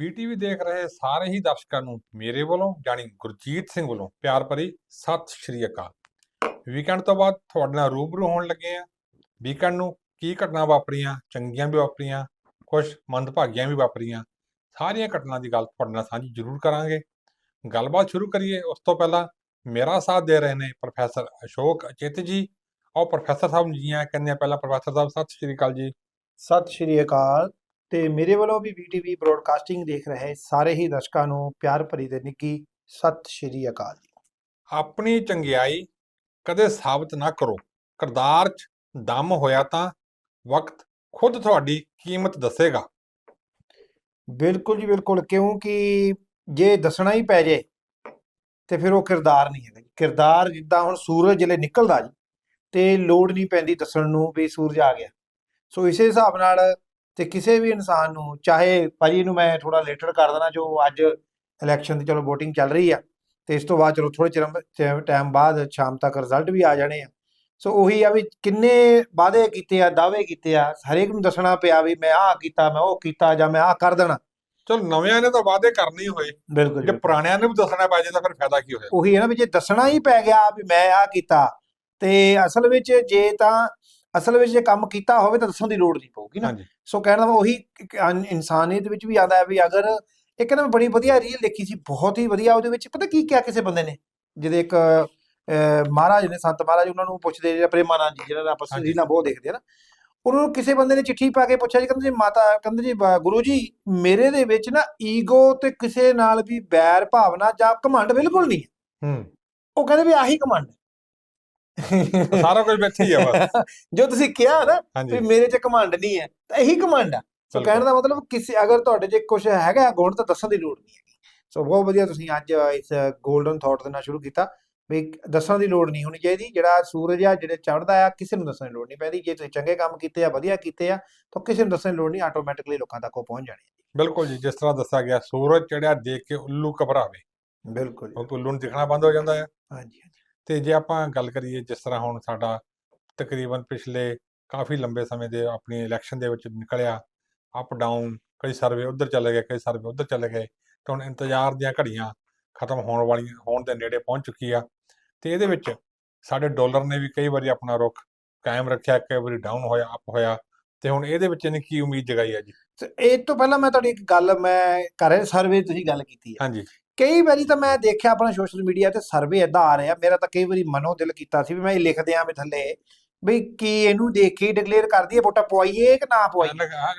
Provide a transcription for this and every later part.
ਬੀਟੀਵੀ ਦੇਖ ਰਹੇ ਸਾਰੇ ਹੀ ਦਰਸ਼ਕਾਂ ਨੂੰ ਮੇਰੇ ਵੱਲੋਂ ਜਾਣੀ ਗੁਰਜੀਤ ਸਿੰਘ ਵੱਲੋਂ ਪਿਆਰ ਭਰੀ ਸਤਿ ਸ਼੍ਰੀ ਅਕਾਲ। ਵੀਕਐਂਡ ਤੋਂ ਬਾਅਦ ਤੁਹਾਡੇ ਨਾਲ ਰੂਬਰੂ ਹੋਣ ਲੱਗੇ ਆ ਵੀਕਐਂਡ ਨੂੰ ਕੀ ਘਟਨਾ ਵਾਪਰੀਆਂ, ਚੰਗੀਆਂ ਵੀ ਵਾਪਰੀਆਂ ਕੁਝ ਮੰਦਭਾਗੀਆਂ ਵੀ ਵਾਪਰੀਆਂ, ਸਾਰੀਆਂ ਘਟਨਾ ਦੀ ਗੱਲ ਤੁਹਾਡੇ ਨਾਲ ਸਾਂਝੀ ਜ਼ਰੂਰ ਕਰਾਂਗੇ। ਗੱਲਬਾਤ ਸ਼ੁਰੂ ਕਰੀਏ, ਉਸ ਤੋਂ ਪਹਿਲਾਂ ਮੇਰਾ ਸਾਥ ਦੇ ਰਹੇ ਨੇ ਪ੍ਰੋਫੈਸਰ ਅਸ਼ੋਕ ਅਚਿਤ ਜੀ। ਔਰ ਪ੍ਰੋਫੈਸਰ ਸਾਹਿਬ ਨੂੰ ਜੀ ਆਇਆਂ ਕਹਿੰਦੇ ਆ ਪਹਿਲਾਂ ਪ੍ਰੋਫੈਸਰ ਸਾਹਿਬ, ਸਤਿ ਸ਼੍ਰੀ ਅਕਾਲ ਜੀ। ਸਤਿ ਸ਼੍ਰੀ ਅਕਾਲ। ਤੇ ਮੇਰੇ ਵੱਲੋਂ ਵੀ ਵੀਟੀਵੀ ਬ੍ਰੌਡਕਾਸਟਿੰਗ ਦੇਖ ਰਹੇ ਸਾਰੇ ਹੀ ਦਰਸ਼ਕਾਂ ਨੂੰ ਪਿਆਰ ਭਰੀ ਤੇ ਨਿੱਘੀ ਸਤਿ ਸ਼੍ਰੀ ਅਕਾਲ ਜੀ। ਆਪਣੀ ਚੰਗਿਆਈ ਕਦੇ ਸਾਬਤ ਨਾ ਕਰੋ। ਕਿਰਦਾਰ 'ਚ ਦਮ ਹੋਇਆ ਤਾਂ ਵਕਤ ਖੁਦ ਤੁਹਾਡੀ ਕੀਮਤ ਦੱਸੇਗਾ। ਬਿਲਕੁਲ ਜੀ ਬਿਲਕੁਲ ਕਿਉਂਕਿ ਜੇ ਦੱਸਣਾ ਹੀ ਪੈ ਜੇ ਤੇ ਫਿਰ ਉਹ ਕਿਰਦਾਰ ਨਹੀਂ ਹੈਗਾ ਜੀ। ਕਿਰਦਾਰ ਜਿੱਦਾਂ ਹੁਣ ਸੂਰਜ ਜਿਹੜੇ ਨਿਕਲਦਾ ਜੀ ਤੇ ਲੋੜ ਨਹੀਂ ਪੈਂਦੀ ਦੱਸਣ ਨੂੰ ਵੀ ਸੂਰਜ ਆ ਗਿਆ। ਸੋ ਇਸੇ ਹਿਸਾਬ ਨਾਲ ਤੇ ਕਿਸੇ ਵੀ ਇਨਸਾਨ ਨੂੰ ਚਾਹੇ ਭਾਜੀ ਨੂੰ ਮੈਂ ਥੋੜਾ ਲੇਟਰ ਕਰ ਦੇਣਾ ਜੋ ਅੱਜ ਇਲੈਕਸ਼ਨ ਦੀ ਚਲੋ VOTING ਚੱਲ ਰਹੀ ਆ ਤੇ ਇਸ ਤੋਂ ਬਾਅਦ ਚਲੋ ਥੋੜੇ ਚਿਰ ਟਾਈਮ ਬਾਅਦ ਸ਼ਾਮ ਤੱਕ ਰਿਜ਼ਲਟ ਵੀ ਆ ਜਾਣੇ ਆ। ਸੋ ਉਹੀ ਆ ਵੀ ਕਿੰਨੇ ਵਾਅਦੇ ਕੀਤੇ ਆ ਦਾਅਵੇ ਕੀਤੇ ਆ ਹਰੇਕ ਨੂੰ ਦੱਸਣਾ ਪਿਆ ਵੀ ਮੈਂ ਆਹ ਕੀਤਾ ਮੈਂ ਉਹ ਕੀਤਾ ਜਾਂ ਮੈਂ ਆਹ ਕਰ ਦੇਣਾ। ਚਲ ਨਵਿਆਂ ਨੇ ਤਾਂ ਵਾਅਦੇ ਕਰਨੇ ਹੀ ਹੋਏ। ਬਿਲਕੁਲ ਜੇ। ਪੁਰਾਣਿਆਂ ਨੂੰ ਵੀ ਦੱਸਣਾ ਪੈ ਜੇ ਤਾਂ ਫਿਰ ਫਾਇਦਾ ਕੀ ਹੋਇਆ? ਉਹੀ ਹੈ ਨਾ ਵੀ ਜੇ ਦੱਸਣਾ ਹੀ ਪੈ ਗਿਆ ਵੀ ਮੈਂ ਆਹ ਕੀਤਾ ਤੇ ਅਸਲ ਵਿੱਚ ਜੇ ਤਾਂ ਅਸਲ ਵਿੱਚ ਜੇ ਕੰਮ ਕੀਤਾ ਹੋਵੇ ਤਾਂ ਦੱਸਣ ਦੀ ਲੋੜ ਨਹੀਂ ਪਊਗੀ ਨਾ। ਹਾਂਜੀ। ਸੋ ਕਹਿਣ ਦਾ ਭਾਵ ਉਹੀ ਇੱਕ ਇਨਸਾਨੀਅਤ ਵਿੱਚ ਵੀ ਆਉਂਦਾ ਹੈ ਵੀ ਅਗਰ ਇੱਕ ਨਾ ਮੈਂ ਬੜੀ ਵਧੀਆ ਰੀਲ ਦੇਖੀ ਸੀ ਬਹੁਤ ਹੀ ਵਧੀਆ ਉਹਦੇ ਵਿੱਚ ਪਤਾ ਕੀ ਕਿਹਾ ਕਿਸੇ ਬੰਦੇ ਨੇ? ਜਿਹਦੇ ਇੱਕ ਅਹ, ਮਹਾਰਾਜ ਨੇ ਸੰਤ ਮਹਾਰਾਜ ਉਹਨਾਂ ਨੂੰ ਪੁੱਛਦੇ ਜਿਹੜਾ ਪ੍ਰੇਮਾਨੰਦ ਜੀ ਜਿਹੜਾ ਆਪਸ ਵਿੱਚ ਹਾਂਜੀ। ਰੀਲਾਂ ਬਹੁਤ ਦੇਖਦੇ ਆ ਨਾ। ਉਹਨਾਂ ਨੂੰ ਕਿਸੇ ਬੰਦੇ ਨੇ ਚਿੱਠੀ ਪਾ ਕੇ ਪੁੱਛਿਆ ਜੀ ਕਹਿੰਦੇ ਜੀ ਮਾਤਾ ਕਹਿੰਦੇ ਜੀ ਬ- ਗੁਰੂ ਜੀ ਮੇਰੇ ਦੇ ਵਿੱਚ ਨਾ ਈਗੋ ਤੇ ਕਿਸੇ ਨਾਲ ਵੀ ਬੈਰ ਭਾਵਨਾ ਜਾਂ ਘਮੰਡ ਬਿਲਕੁਲ ਨਹੀਂ ਹੈ। ਹੂੰ। ਉਹ ਕਹਿੰਦੇ ਵੀ ਆਹੀ ਘਮੰਡ ਹੈ। ਸਾਰਾ ਕੁਝ ਵਿੱਚ ਹੀ ਆ ਬਸ। ਜੋ ਤੁਸੀਂ ਕਿਹਾ ਨਾ ਵੀ ਮੇਰੇ 'ਚ ਘਮੰਡ ਨਹੀਂ ਹੈ ਤਾਂ ਇਹੀ ਘਮੰਡ ਆ। ਸੋ। ਕਹਿਣ ਦਾ ਮਤਲਬ ਕਿਸੇ ਅਗਰ ਤੁਹਾਡੇ 'ਚ ਕੁਝ ਹੈਗਾ ਗੁਣ ਤਾਂ ਦੱਸਣ ਦੀ ਲੋੜ ਨਹੀਂ ਹੈਗੀ। ਸੋ ਬਹੁਤ ਵਧੀਆ ਤੁਸੀਂ ਅੱਜ ਇਸ 골ਡਨ ਥਾਟ ਦੇ ਨਾਲ ਸ਼ੁਰੂ ਕੀਤਾ ਵੀ ਦੱਸਣ ਦੀ ਲੋੜ ਨਹੀਂ ਹੋਣੀ ਚਾਹੀਦੀ। ਜਿਹੜਾ ਸੂਰਜ ਆ ਜਿਹੜੇ ਚੜ੍ਹਦਾ ਆ ਕਿਸੇ ਨੂੰ ਦੱਸਣ ਦੀ ਲੋੜ ਨਹੀਂ ਪੈਂਦੀ। ਜੇ ਤੁਸੀਂ ਚੰਗੇ ਕੰਮ ਕੀਤੇ ਆ ਵਧੀਆ ਕੀਤੇ ਆ ਤਾਂ ਕਿਸੇ ਨੂੰ ਦੱਸਣ ਦੀ ਲੋੜ ਨਹੀਂ ਆਟੋਮੈਟਿਕਲੀ ਲੋਕਾਂ ਤੱਕ ਉਹ ਪਹੁੰਚ ਜਾਣੀ ਬਿਲਕੁਲ ਜੀ ਜਿਸ ਤਰ੍ਹਾਂ ਦੱਸਿਆ ਗਿਆ ਸੂਰਜ ਚੜਿਆ ਦੇਖ ਕੇ ਉੱਲੂ ਘਬਰਾਵੇ। ਬਿਲਕੁਲ ਕਿਉਂਕਿ ਉੱਲੂ ਨੂੰ ਦਿਖਣਾ ਬੰਦ ਹੋ ਜਾਂਦਾ ਹੈ ਹਾਂਜੀ। ਤੇ ਜੇ ਆਪਾਂ ਗੱਲ ਕਰੀਏ ਜਿਸ ਤਰ੍ਹਾਂ ਹੁਣ ਸਾਡਾ ਤਕਰੀਬਨ ਪਿਛਲੇ ਕਾਫੀ ਲੰਬੇ ਸਮੇਂ ਦੇ ਆਪਣੀ ਇਲੈਕਸ਼ਨ ਦੇ ਵਿੱਚ ਨਿਕਲਿਆ ਅਪ ਡਾਊਨ ਕਈ ਸਰਵੇ ਉੱਧਰ ਚਲੇ ਗਏ ਕਈ ਸਰਵੇ ਉੱਧਰ ਚਲੇ ਗਏ ਤੇ ਹੁਣ ਇੰਤਜ਼ਾਰ ਦੀਆਂ ਘੜੀਆਂ ਖਤਮ ਹੋਣ ਵਾਲੀਆਂ ਹੋਣ ਦੇ ਨੇੜੇ ਪਹੁੰਚ ਚੁੱਕੀ ਆ। ਤੇ ਇਹਦੇ ਵਿੱਚ ਸਾਡੇ ਡਾਲਰ ਨੇ ਵੀ ਕਈ ਵਾਰੀ ਆਪਣਾ ਰੁਖ ਕਾਇਮ ਰੱਖਿਆ ਕਈ ਵਾਰੀ ਡਾਊਨ ਹੋਇਆ ਅਪ ਹੋਇਆ ਤੇ ਹੁਣ ਇਹਦੇ ਵਿੱਚ ਇਹਨੇ ਕੀ ਉਮੀਦ ਜਗਾਈ ਆ ਜੀ? ਇਹ ਤੋਂ ਪਹਿਲਾਂ ਮੈਂ ਤੁਹਾਡੀ ਇੱਕ ਗੱਲ ਮੈਂ ਕਰ ਰਿਹਾ ਸਰਵੇ ਤੁਸੀਂ ਗੱਲ ਕੀਤੀ ਹੈ ਹਾਂਜੀ। ਕਈ ਵਾਰੀ ਤਾਂ ਮੈਂ ਦੇਖਿਆ ਆਪਣਾ ਸੋਸ਼ਲ ਮੀਡੀਆ ਤੇ ਸਰਵੇ ਏਦਾਂ ਆ ਰਿਹਾ ਮੇਰਾ ਤਾਂ ਕਈ ਵਾਰੀ ਮਨੋਂ ਦਿਲ ਕੀਤਾ ਸੀ ਵੀ ਮੈਂ ਇਹ ਲਿਖ ਦਿਆਂ ਵੀ ਥੱਲੇ ਵੀ ਕੀ ਇਹਨੂੰ ਦੇਖ ਕੇ ਡਿਕਲੇਅਰ ਕਰ ਦਈਏ ਵੋਟਾਂ ਪਵਾਈਏ ਕਿ ਨਾ ਪਵਾਈਏ?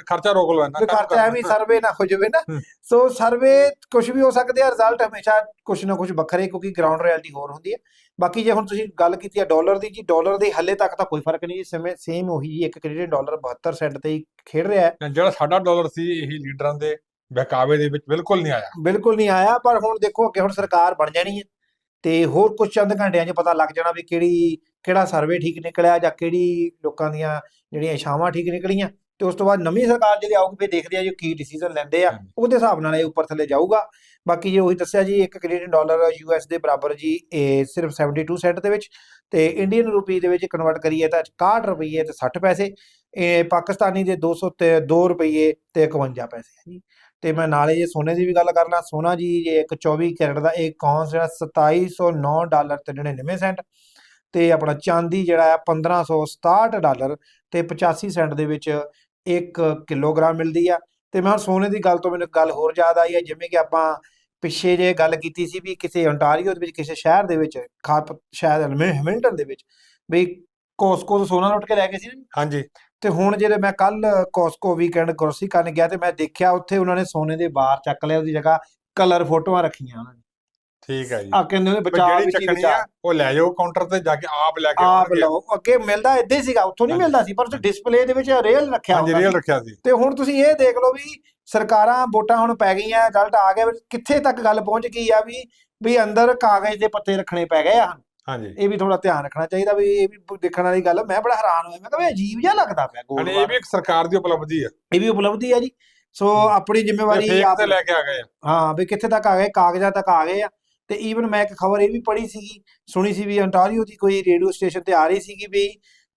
ਖਰਚਾ ਰੋਕ ਲਓ ਇਹਨਾਂ ਖਰਚਾ ਐਵੇਂ ਸਰਵੇ ਨਾ ਹੋ ਜਾਵੇ ਨਾ। ਸੋ ਸਰਵੇ ਕੁਝ ਵੀ ਹੋ ਸਕਦੇ ਆ ਰਿਜ਼ਲਟ ਹਮੇਸ਼ਾ ਕੁਝ ਨਾ ਕੁਝ ਵੱਖਰੇ ਕਿਉਂਕਿ ਗਰਾਊਂਡ ਰਿਐਲਿਟੀ ਹੋਰ ਹੁੰਦੀ ਹੈ ਬਾਕੀ ਜੇ ਹੁਣ ਤੁਸੀਂ ਗੱਲ ਕੀਤੀ ਹੈ ਡਾਲਰ ਦੀ ਜੀ ਡਾਲਰ ਦੇ ਹੱਲੇ ਤੱਕ ਤਾਂ ਕੋਈ ਫ਼ਰਕ ਨਹੀਂ ਸਮੇਂ ਸੇਮ ਉਹੀ ਜੀ ਇੱਕ ਕੈਨੇਡੀਅਨ ਡਾਲਰ 72 ਸੈਂਟ ਤੇ ਹੀ ਖੇਡ ਰਿਹਾ ਹੈ। ਜਿਹੜਾ ਸਾਡਾ ਡਾਲਰ ਸੀ ਇਹ ਲੀਡਰਾਂ ਦੇ ਬਹਿਕਾਵੇ ਦੇ ਵਿੱਚ ਬਿਲਕੁਲ ਨਹੀਂ ਆਇਆ। ਬਿਲਕੁਲ ਨਹੀਂ ਆਇਆ ਪਰ ਹੁਣ ਦੇਖੋ ਅੱਗੇ ਹੁਣ ਸਰਕਾਰ ਬਣ ਜਾਣੀ ਹੈ ਤੇ ਹੋਰ ਕੁਝ ਚੰਦ ਘੰਟਿਆਂ 'ਚ ਪਤਾ ਲੱਗ ਜਾਣਾ ਵੀ ਕਿਹੜੀ ਕਿਹੜਾ ਸਰਵੇ ਠੀਕ ਨਿਕਲਿਆ ਜਾਂ ਕਿਹੜੀ ਲੋਕਾਂ ਦੀਆਂ ਜਿਹੜੀਆਂ ਇਛਾਵਾਂ ਠੀਕ ਨਿਕਲੀਆਂ ਤੇ ਉਸ ਤੋਂ ਬਾਅਦ ਨਵੀਂ ਸਰਕਾਰ ਜਿਹੜੀ ਆਊਗੀ ਫਿਰ ਦੇਖਦੇ ਆ ਜੋ ਕੀ ਡਿਸੀਜਨ ਲੈਂਦੇ ਆ। ਉਹਦੇ ਹਿਸਾਬ ਨਾਲ ਇਹ ਉੱਪਰ ਥੱਲੇ ਜਾਊਗਾ। ਬਾਕੀ ਜੇ ਉਹੀ ਦੱਸਿਆ ਜੀ ਇੱਕ ਕੈਨੇਡੀਅਨ ਡਾਲਰ ਯੂਐਸ ਦੇ ਬਰਾਬਰ ਜੀ ਇਹ ਸਿਰਫ 72 ਸੈਂਟ ਦੇ ਵਿੱਚ ਤੇ ਇੰਡੀਅਨ ਰੁਪੀ ਦੇ ਵਿੱਚ ਕਨਵਰਟ ਕਰੀਏ ਤਾਂ 61 ਰੁਪਏ ਤੇ 60 ਪੈਸੇ ਇਹ ਪਾਕਿਸਤਾਨੀ ਦੇ 200 ਤੇ 2 ਰੁਪਏ ਤੇ 51 ਪੈਸੇ ਹੈ ਜੀ। ਤੇ ਮੈਂ ਨਾਲੇ ਜੇ ਸੋਨੇ ਦੀ ਵੀ ਗੱਲ ਕਰਨਾ, ਸੋਨਾ ਜੀ ਜੇ ਇੱਕ 24 ਕੈਰਟ ਦਾ ਇੱਕ ਔਂਸ ਜਿਹੜਾ 2709 ਡਾਲਰ ਤੇ 99 ਸੈਂਟ ਤੇ ਆਪਣਾ ਚਾਂਦੀ ਜਿਹੜਾ ਹੈ 1567 ਡਾਲਰ ਤੇ 85 ਸੈਂਟ ਦੇ ਵਿੱਚ 1 ਕਿਲੋਗ੍ਰਾਮ ਮਿਲਦੀ ਆ। ਤੇ ਮੈਂ ਹੁਣ ਸੋਨੇ ਦੀ ਗੱਲ ਤੋਂ ਮੈਨੂੰ ਗੱਲ ਹੋਰ ਯਾਦ ਆਈ ਹੈ ਜਿਵੇਂ ਕਿ ਆਪਾਂ ਪਿੱਛੇ ਜੇ ਗੱਲ ਕੀਤੀ ਸੀ ਵੀ ਕਿਸੇ ਓਨਟਾਰੀਓ ਦੇ ਵਿੱਚ, ਕਿਸੇ ਸ਼ਹਿਰ ਦੇ ਵਿੱਚ ਖਾਪ ਸ਼ਾਇਦ ਹੈਮਿਲਟਨ ਦੇ ਵਿੱਚ ਵੀ ਕੋਸਕੋ ਤੋਂ ਸੋਨਾ ਲੁੱਟ ਕੇ ਲੈ ਗਏ ਸੀ ਹਾਂਜੀ। ਤੇ ਹੁਣ ਜਿਹੜੇ ਮੈਂ ਕੱਲ ਕੋਸਕੋ ਵੀਕਐਂਡ ਗਰੋਸਰੀ ਕਰਨ ਗਿਆ ਤੇ ਮੈਂ ਦੇਖਿਆ ਉੱਥੇ ਉਹਨਾਂ ਨੇ ਸੋਨੇ ਦੇ ਬਾਰ ਚੱਕ ਲਿਆ ਉਹਦੀ ਜਗ੍ਹਾ ਕਲਰ ਫੋਟੋਆਂ ਰੱਖੀਆਂ ਉਹਨਾਂ ਨੇ। ਠੀਕ ਹੈ ਜੀ। ਆ ਕਹਿੰਦੇ ਨੇ ਵੀ ਬਚਾਅ ਵਿੱਚ ਚੱਕਣੀ ਆ ਉਹ ਲੈ ਜਾਓ ਕਾਊਂਟਰ ਤੇ ਜਾ ਕੇ ਆਪ ਲੈ ਕੇ ਆਪ ਲਓ। ਅੱਗੇ ਮਿਲਦਾ ਏਦਾਂ ਹੀ ਸੀਗਾ ਉੱਥੋਂ ਨਹੀਂ ਹਾਂਜੀ। ਮਿਲਦਾ ਸੀ ਪਰ ਡਿਸਪਲੇ ਦੇ ਵਿੱਚ ਰੀਅਲ ਰੱਖਿਆ ਹਾਂਜੀ ਹੁੰਦਾ ਰੀਅਲ ਸੀ। ਰੱਖਿਆ ਸੀ। ਤੇ ਹੁਣ ਤੁਸੀਂ ਇਹ ਦੇਖ ਲਓ ਵੀ ਸਰਕਾਰਾਂ ਵੋਟਾਂ ਹੁਣ ਪੈ ਗਈਆਂ ਰਿਜ਼ਲਟ ਆ ਗਿਆ ਕਿੱਥੇ ਤੱਕ ਗੱਲ ਪਹੁੰਚ ਗਈ ਆ ਵੀ ਵੀ ਅੰਦਰ ਕਾਗਜ਼ ਦੇ ਪੱਤੇ ਰੱਖਣੇ ਪੈ ਗਏ ਆ ਹਾਂਜੀ। ਇਹ ਵੀ ਥੋੜਾ ਧਿਆਨ ਰੱਖਣਾ ਚਾਹੀਦਾ ਵੀ ਇਹ ਵੀ ਦੇਖਣ ਵਾਲੀ ਗੱਲ ਆ। ਮੈਂ ਬੜਾ ਹੈਰਾਨ ਹੋਇਆ। ਮੈਂ ਕਿਹਾ ਵੀ ਅਜੀਬ ਜਿਹਾ ਲੱਗਦਾ ਪਿਆ ਗੋਲ ਇਹ ਵੀ ਇੱਕ ਸਰਕਾਰ ਦੀ ਉਪਲਬਧੀ ਆ। ਇਹ ਵੀ ਉਪਲਬਧੀ ਆ ਜੀ। ਸੋ ਆਪਣੀ ਜ਼ਿੰਮੇਵਾਰੀ ਫੇਕ ਆਪ ਤੇ ਲੈ ਕੇ ਆ ਗਏ ਆ। ਹਾਂ ਵੀ ਕਿੱਥੇ ਤੱਕ ਆ ਗਏ? ਕਾਗਜ਼ਾਂ ਤੱਕ ਆ ਗਏ ਆ। ਤੇ ਈਵਨ ਮੈਂ ਇੱਕ ਖਬਰ ਇਹ ਵੀ ਪੜ੍ਹੀ ਸੀਗੀ ਸੁਣੀ ਸੀ ਵੀ ontario ਦੀ ਕੋਈ ਰੇਡੀਓ ਸਟੇਸ਼ਨ ਤੇ ਆ ਰਹੀ ਸੀਗੀ ਵੀ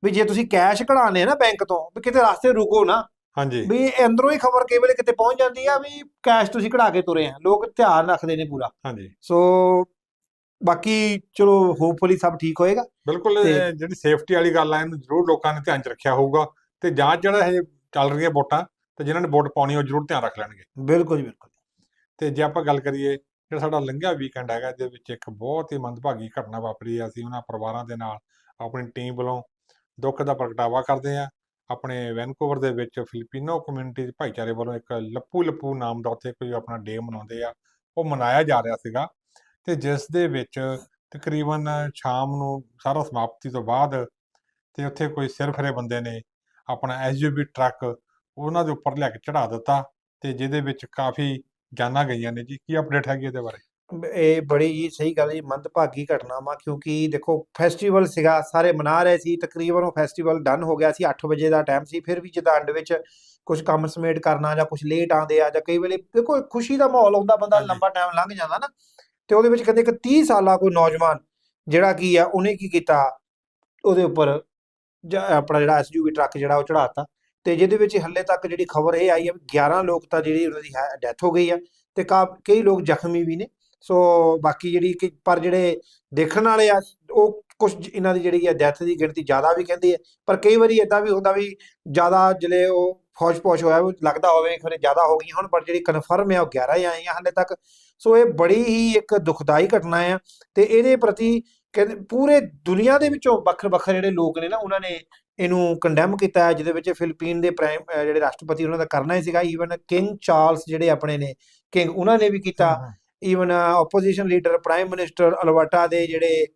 ਵੀ ਜੇ ਤੁਸੀਂ ਕੈਸ਼ ਕਢਾਣੇ ਆ ਨਾ ਬੈਂਕ ਤੋਂ ਵੀ ਕਿਤੇ ਰਸਤੇ ਰੁਕੋ ਨਾ। ਹਾਂਜੀ। ਵੀ ਇਹ ਅੰਦਰੋਂ ਹੀ ਖਬਰ ਕਈ ਵੇਲੇ ਕਿਤੇ ਪਹੁੰਚ ਜਾਂਦੀ ਆ ਵੀ ਕੈਸ਼ ਤੁਸੀਂ ਕਢਾ ਕੇ ਤੁਰੇ ਆ। ਲੋਕ ਧਿਆਨ ਰੱਖਦੇ ਨੇ ਪੂਰਾ। ਹਾਂਜੀ। ਸੋ ਬਾਕੀ ਚਲੋ ਹੋਪਫੁਲੀ ਸਭ ਠੀਕ ਹੋਏਗਾ। ਬਿਲਕੁਲ ਇਹ ਜਿਹੜੀ ਸੇਫਟੀ ਵਾਲੀ ਗੱਲ ਆ ਇਹਨੂੰ ਜ਼ਰੂਰ ਲੋਕਾਂ ਨੇ ਧਿਆਨ ਚ ਰੱਖਿਆ ਹੋਊਗਾ। ਤੇ ਜਾਂ ਜਿਹੜਾ ਇਹ ਚੱਲ ਰਹੀਆਂ ਵੋਟਾਂ ਤੇ ਜਿਨ੍ਹਾਂ ਨੇ ਵੋਟ ਪਾਉਣੀ ਉਹ ਜ਼ਰੂਰ ਧਿਆਨ ਰੱਖ ਲੈਣਗੇ। ਬਿਲਕੁਲ ਜੀ ਬਿਲਕੁਲ। ਤੇ ਜੇ ਆਪਾਂ ਗੱਲ ਕਰੀਏ ਜਿਹੜਾ ਸਾਡਾ ਲੰਘਿਆ ਵੀਕਐਂਡ ਹੈਗਾ ਇਹਦੇ ਵਿੱਚ ਇੱਕ ਬਹੁਤ ਹੀ ਮੰਦਭਾਗੀ ਘਟਨਾ ਵਾਪਰੀ ਆ। ਅਸੀਂ ਉਹਨਾਂ ਪਰਿਵਾਰਾਂ ਦੇ ਨਾਲ ਆਪਣੀ ਟੀਮ ਵੱਲੋਂ ਦੁੱਖ ਦਾ ਪ੍ਰਗਟਾਵਾ ਕਰਦੇ ਆ। ਆਪਣੇ ਵੈਨਕੂਵਰ ਦੇ ਵਿੱਚ ਫਿਲੀਪੀਨੋ ਕਮਿਊਨਿਟੀ ਭਾਈਚਾਰੇ ਵੱਲੋਂ ਇੱਕ ਲੱਪੂ ਲੱਪੂ ਨਾਮ ਦਾ ਉੱਥੇ ਕੋਈ ਆਪਣਾ ਡੇ ਮਨਾਉਂਦੇ ਆ। ਉਹ ਮਨਾਇਆ ਜਾ ਰਿਹਾ ਸੀਗਾ। ਤੇ ਜਿਸ ਦੇ ਵਿੱਚ ਤਕਰੀਬਨ ਸ਼ਾਮ ਨੂੰ ਸਾਰਾ ਸਮਾਪਤੀ ਤੋਂ ਬਾਅਦ ਤੇ ਉੱਥੇ ਕੋਈ ਸਿਰਫਰੇ ਬੰਦੇ ਨੇ ਆਪਣਾ ਐਸਯੂਵੀ ਟਰੱਕ ਉਹਨਾਂ ਦੇ ਉੱਪਰ ਲਿਆ ਕੇ ਚੜਾ ਦਿੱਤਾ ਤੇ ਜਿਹਦੇ ਵਿੱਚ ਕਾਫੀ ਜਾਨਾਂ ਗਈਆਂ ਨੇ ਜੀ। ਕੀ ਅਪਡੇਟ ਹੈਗੀ ਇਹਦੇ ਬਾਰੇ? ਇਹ ਬੜੀ ਹੀ ਸਹੀ ਗੱਲ ਹੈ ਜੀ ਮੰਦਭਾਗੀ ਘਟਨਾ ਵਾ ਕਿਉਂਕਿ ਦੇਖੋ ਫੈਸਟੀਵਲ ਸੀਗਾ ਸਾਰੇ ਮਨਾ ਰਹੇ ਸੀ ਤਕਰੀਬਨ ਉਹ ਫੈਸਟੀਵਲ ਡਨ ਹੋ ਗਿਆ ਸੀ 8 ਵਜੇ ਦਾ ਟਾਈਮ ਸੀ ਫਿਰ ਵੀ ਜਦੋਂ ਐਂਡ ਵਿੱਚ ਕੁਝ ਕੰਮ ਸਮੇਟ ਕਰਨਾ ਜਾਂ ਕੁਝ ਲੇਟ ਆਉਂਦੇ ਆ ਜਾਂ ਕਈ ਵੇਲੇ ਦੇਖੋ ਖੁਸ਼ੀ ਦਾ ਮਾਹੌਲ ਹੁੰਦਾ ਬੰਦਾ। ਲੰਬਾ ਟਾਈਮ ਲੰਘ ਜਾਂਦਾ ਨਾ। ਤੇ ਉਹਦੇ ਵਿੱਚ ਕਹਿੰਦੇ ਇੱਕ 30 ਸਾਲਾ ਕੋਈ ਨੌਜਵਾਨ ਜਿਹੜਾ ਕੀ ਆ, ਉਹਨੇ ਕੀ ਕੀਤਾ? ਉਹਦੇ ਉੱਪਰ ਆਪਣਾ ਜਿਹੜਾ ਐਸਯੂਵੀ ਟਰੱਕ ਜਿਹੜਾ ਉਹ ਚੜਾਤਾ ਤੇ ਜਿਹਦੇ ਵਿੱਚ ਹੱਲੇ ਤੱਕ ਜਿਹੜੀ ਖਬਰ ਇਹ ਆਈ ਹੈ ਵੀ 11 ਲੋਕ ਤਾਂ ਜਿਹੜੀ ਉਹਨਾਂ ਦੀ ਡੈਥ ਹੋ ਗਈ ਆ ਤੇ ਕਾ ਕਈ ਲੋਕ ਜ਼ਖਮੀ ਵੀ ਨੇ। ਸੋ ਬਾਕੀ ਜਿਹੜੀ ਕਿ ਪਰ ਜਿਹੜੇ ਦੇਖਣ ਵਾਲੇ ਆ, ਉਹ ਕੁਝ ਇਹਨਾਂ ਦੀ ਜਿਹੜੀ ਹੈ ਡੈਥ ਦੀ ਗਿਣਤੀ ਜ਼ਿਆਦਾ ਵੀ ਕਹਿੰਦੀ ਹੈ। ਪਰ ਕਈ ਵਾਰੀ ਇਦਾਂ ਵੀ ਹੁੰਦਾ ਵੀ ਜ਼ਿਆਦਾ ਜਿਹੜੇ ਉਹ ਫੌਜ-ਫੌਜ ਹੋਇਆ ਉਹ ਲੱਗਦਾ ਹੋਵੇ ਖਰੇ ਜ਼ਿਆਦਾ ਹੋ ਗਈਆਂ ਹੁਣ ਪਰ ਜਿਹੜੀ ਕਨਫਰਮ ਹੈ ਉਹ 11 ਹੀ ਆਈਆਂ ਹਾਲੇ ਤੱਕ। ਸੋ ਇਹ ਬੜੀ ਹੀ ਇੱਕ ਦੁਖਦਾਈ ਘਟਨਾ ਆ ਤੇ ਇਹਦੇ ਪ੍ਰਤੀ ਕਹਿੰਦੇ ਪੂਰੇ ਦੁਨੀਆ ਦੇ ਵਿੱਚੋਂ ਵੱਖਰੇ ਵੱਖਰੇ ਜਿਹੜੇ ਲੋਕ ਨੇ ਨਾ ਉਹਨਾਂ ਨੇ ਇਹਨੂੰ ਕੰਡੈਮ ਕੀਤਾ ਹੈ ਜਿਹਦੇ ਵਿੱਚ ਫਿਲੀਪੀਨ ਦੇ ਪ੍ਰਾਈਮ ਜਿਹੜੇ ਰਾਸ਼ਟਰਪਤੀ ਉਹਨਾਂ ਦਾ ਕਰਨਾ ਹੀ ਸੀਗਾ। ਈਵਨ ਕਿੰਗ ਚਾਰਲਸ ਜਿਹੜੇ ਆਪਣੇ ਨੇ ਕਿੰਗ ਉਹਨਾਂ ਨੇ ਵੀ ਕੀਤਾ। Even opposition leader prime minister Alberta ਦੇ ਜਿਹੜੇ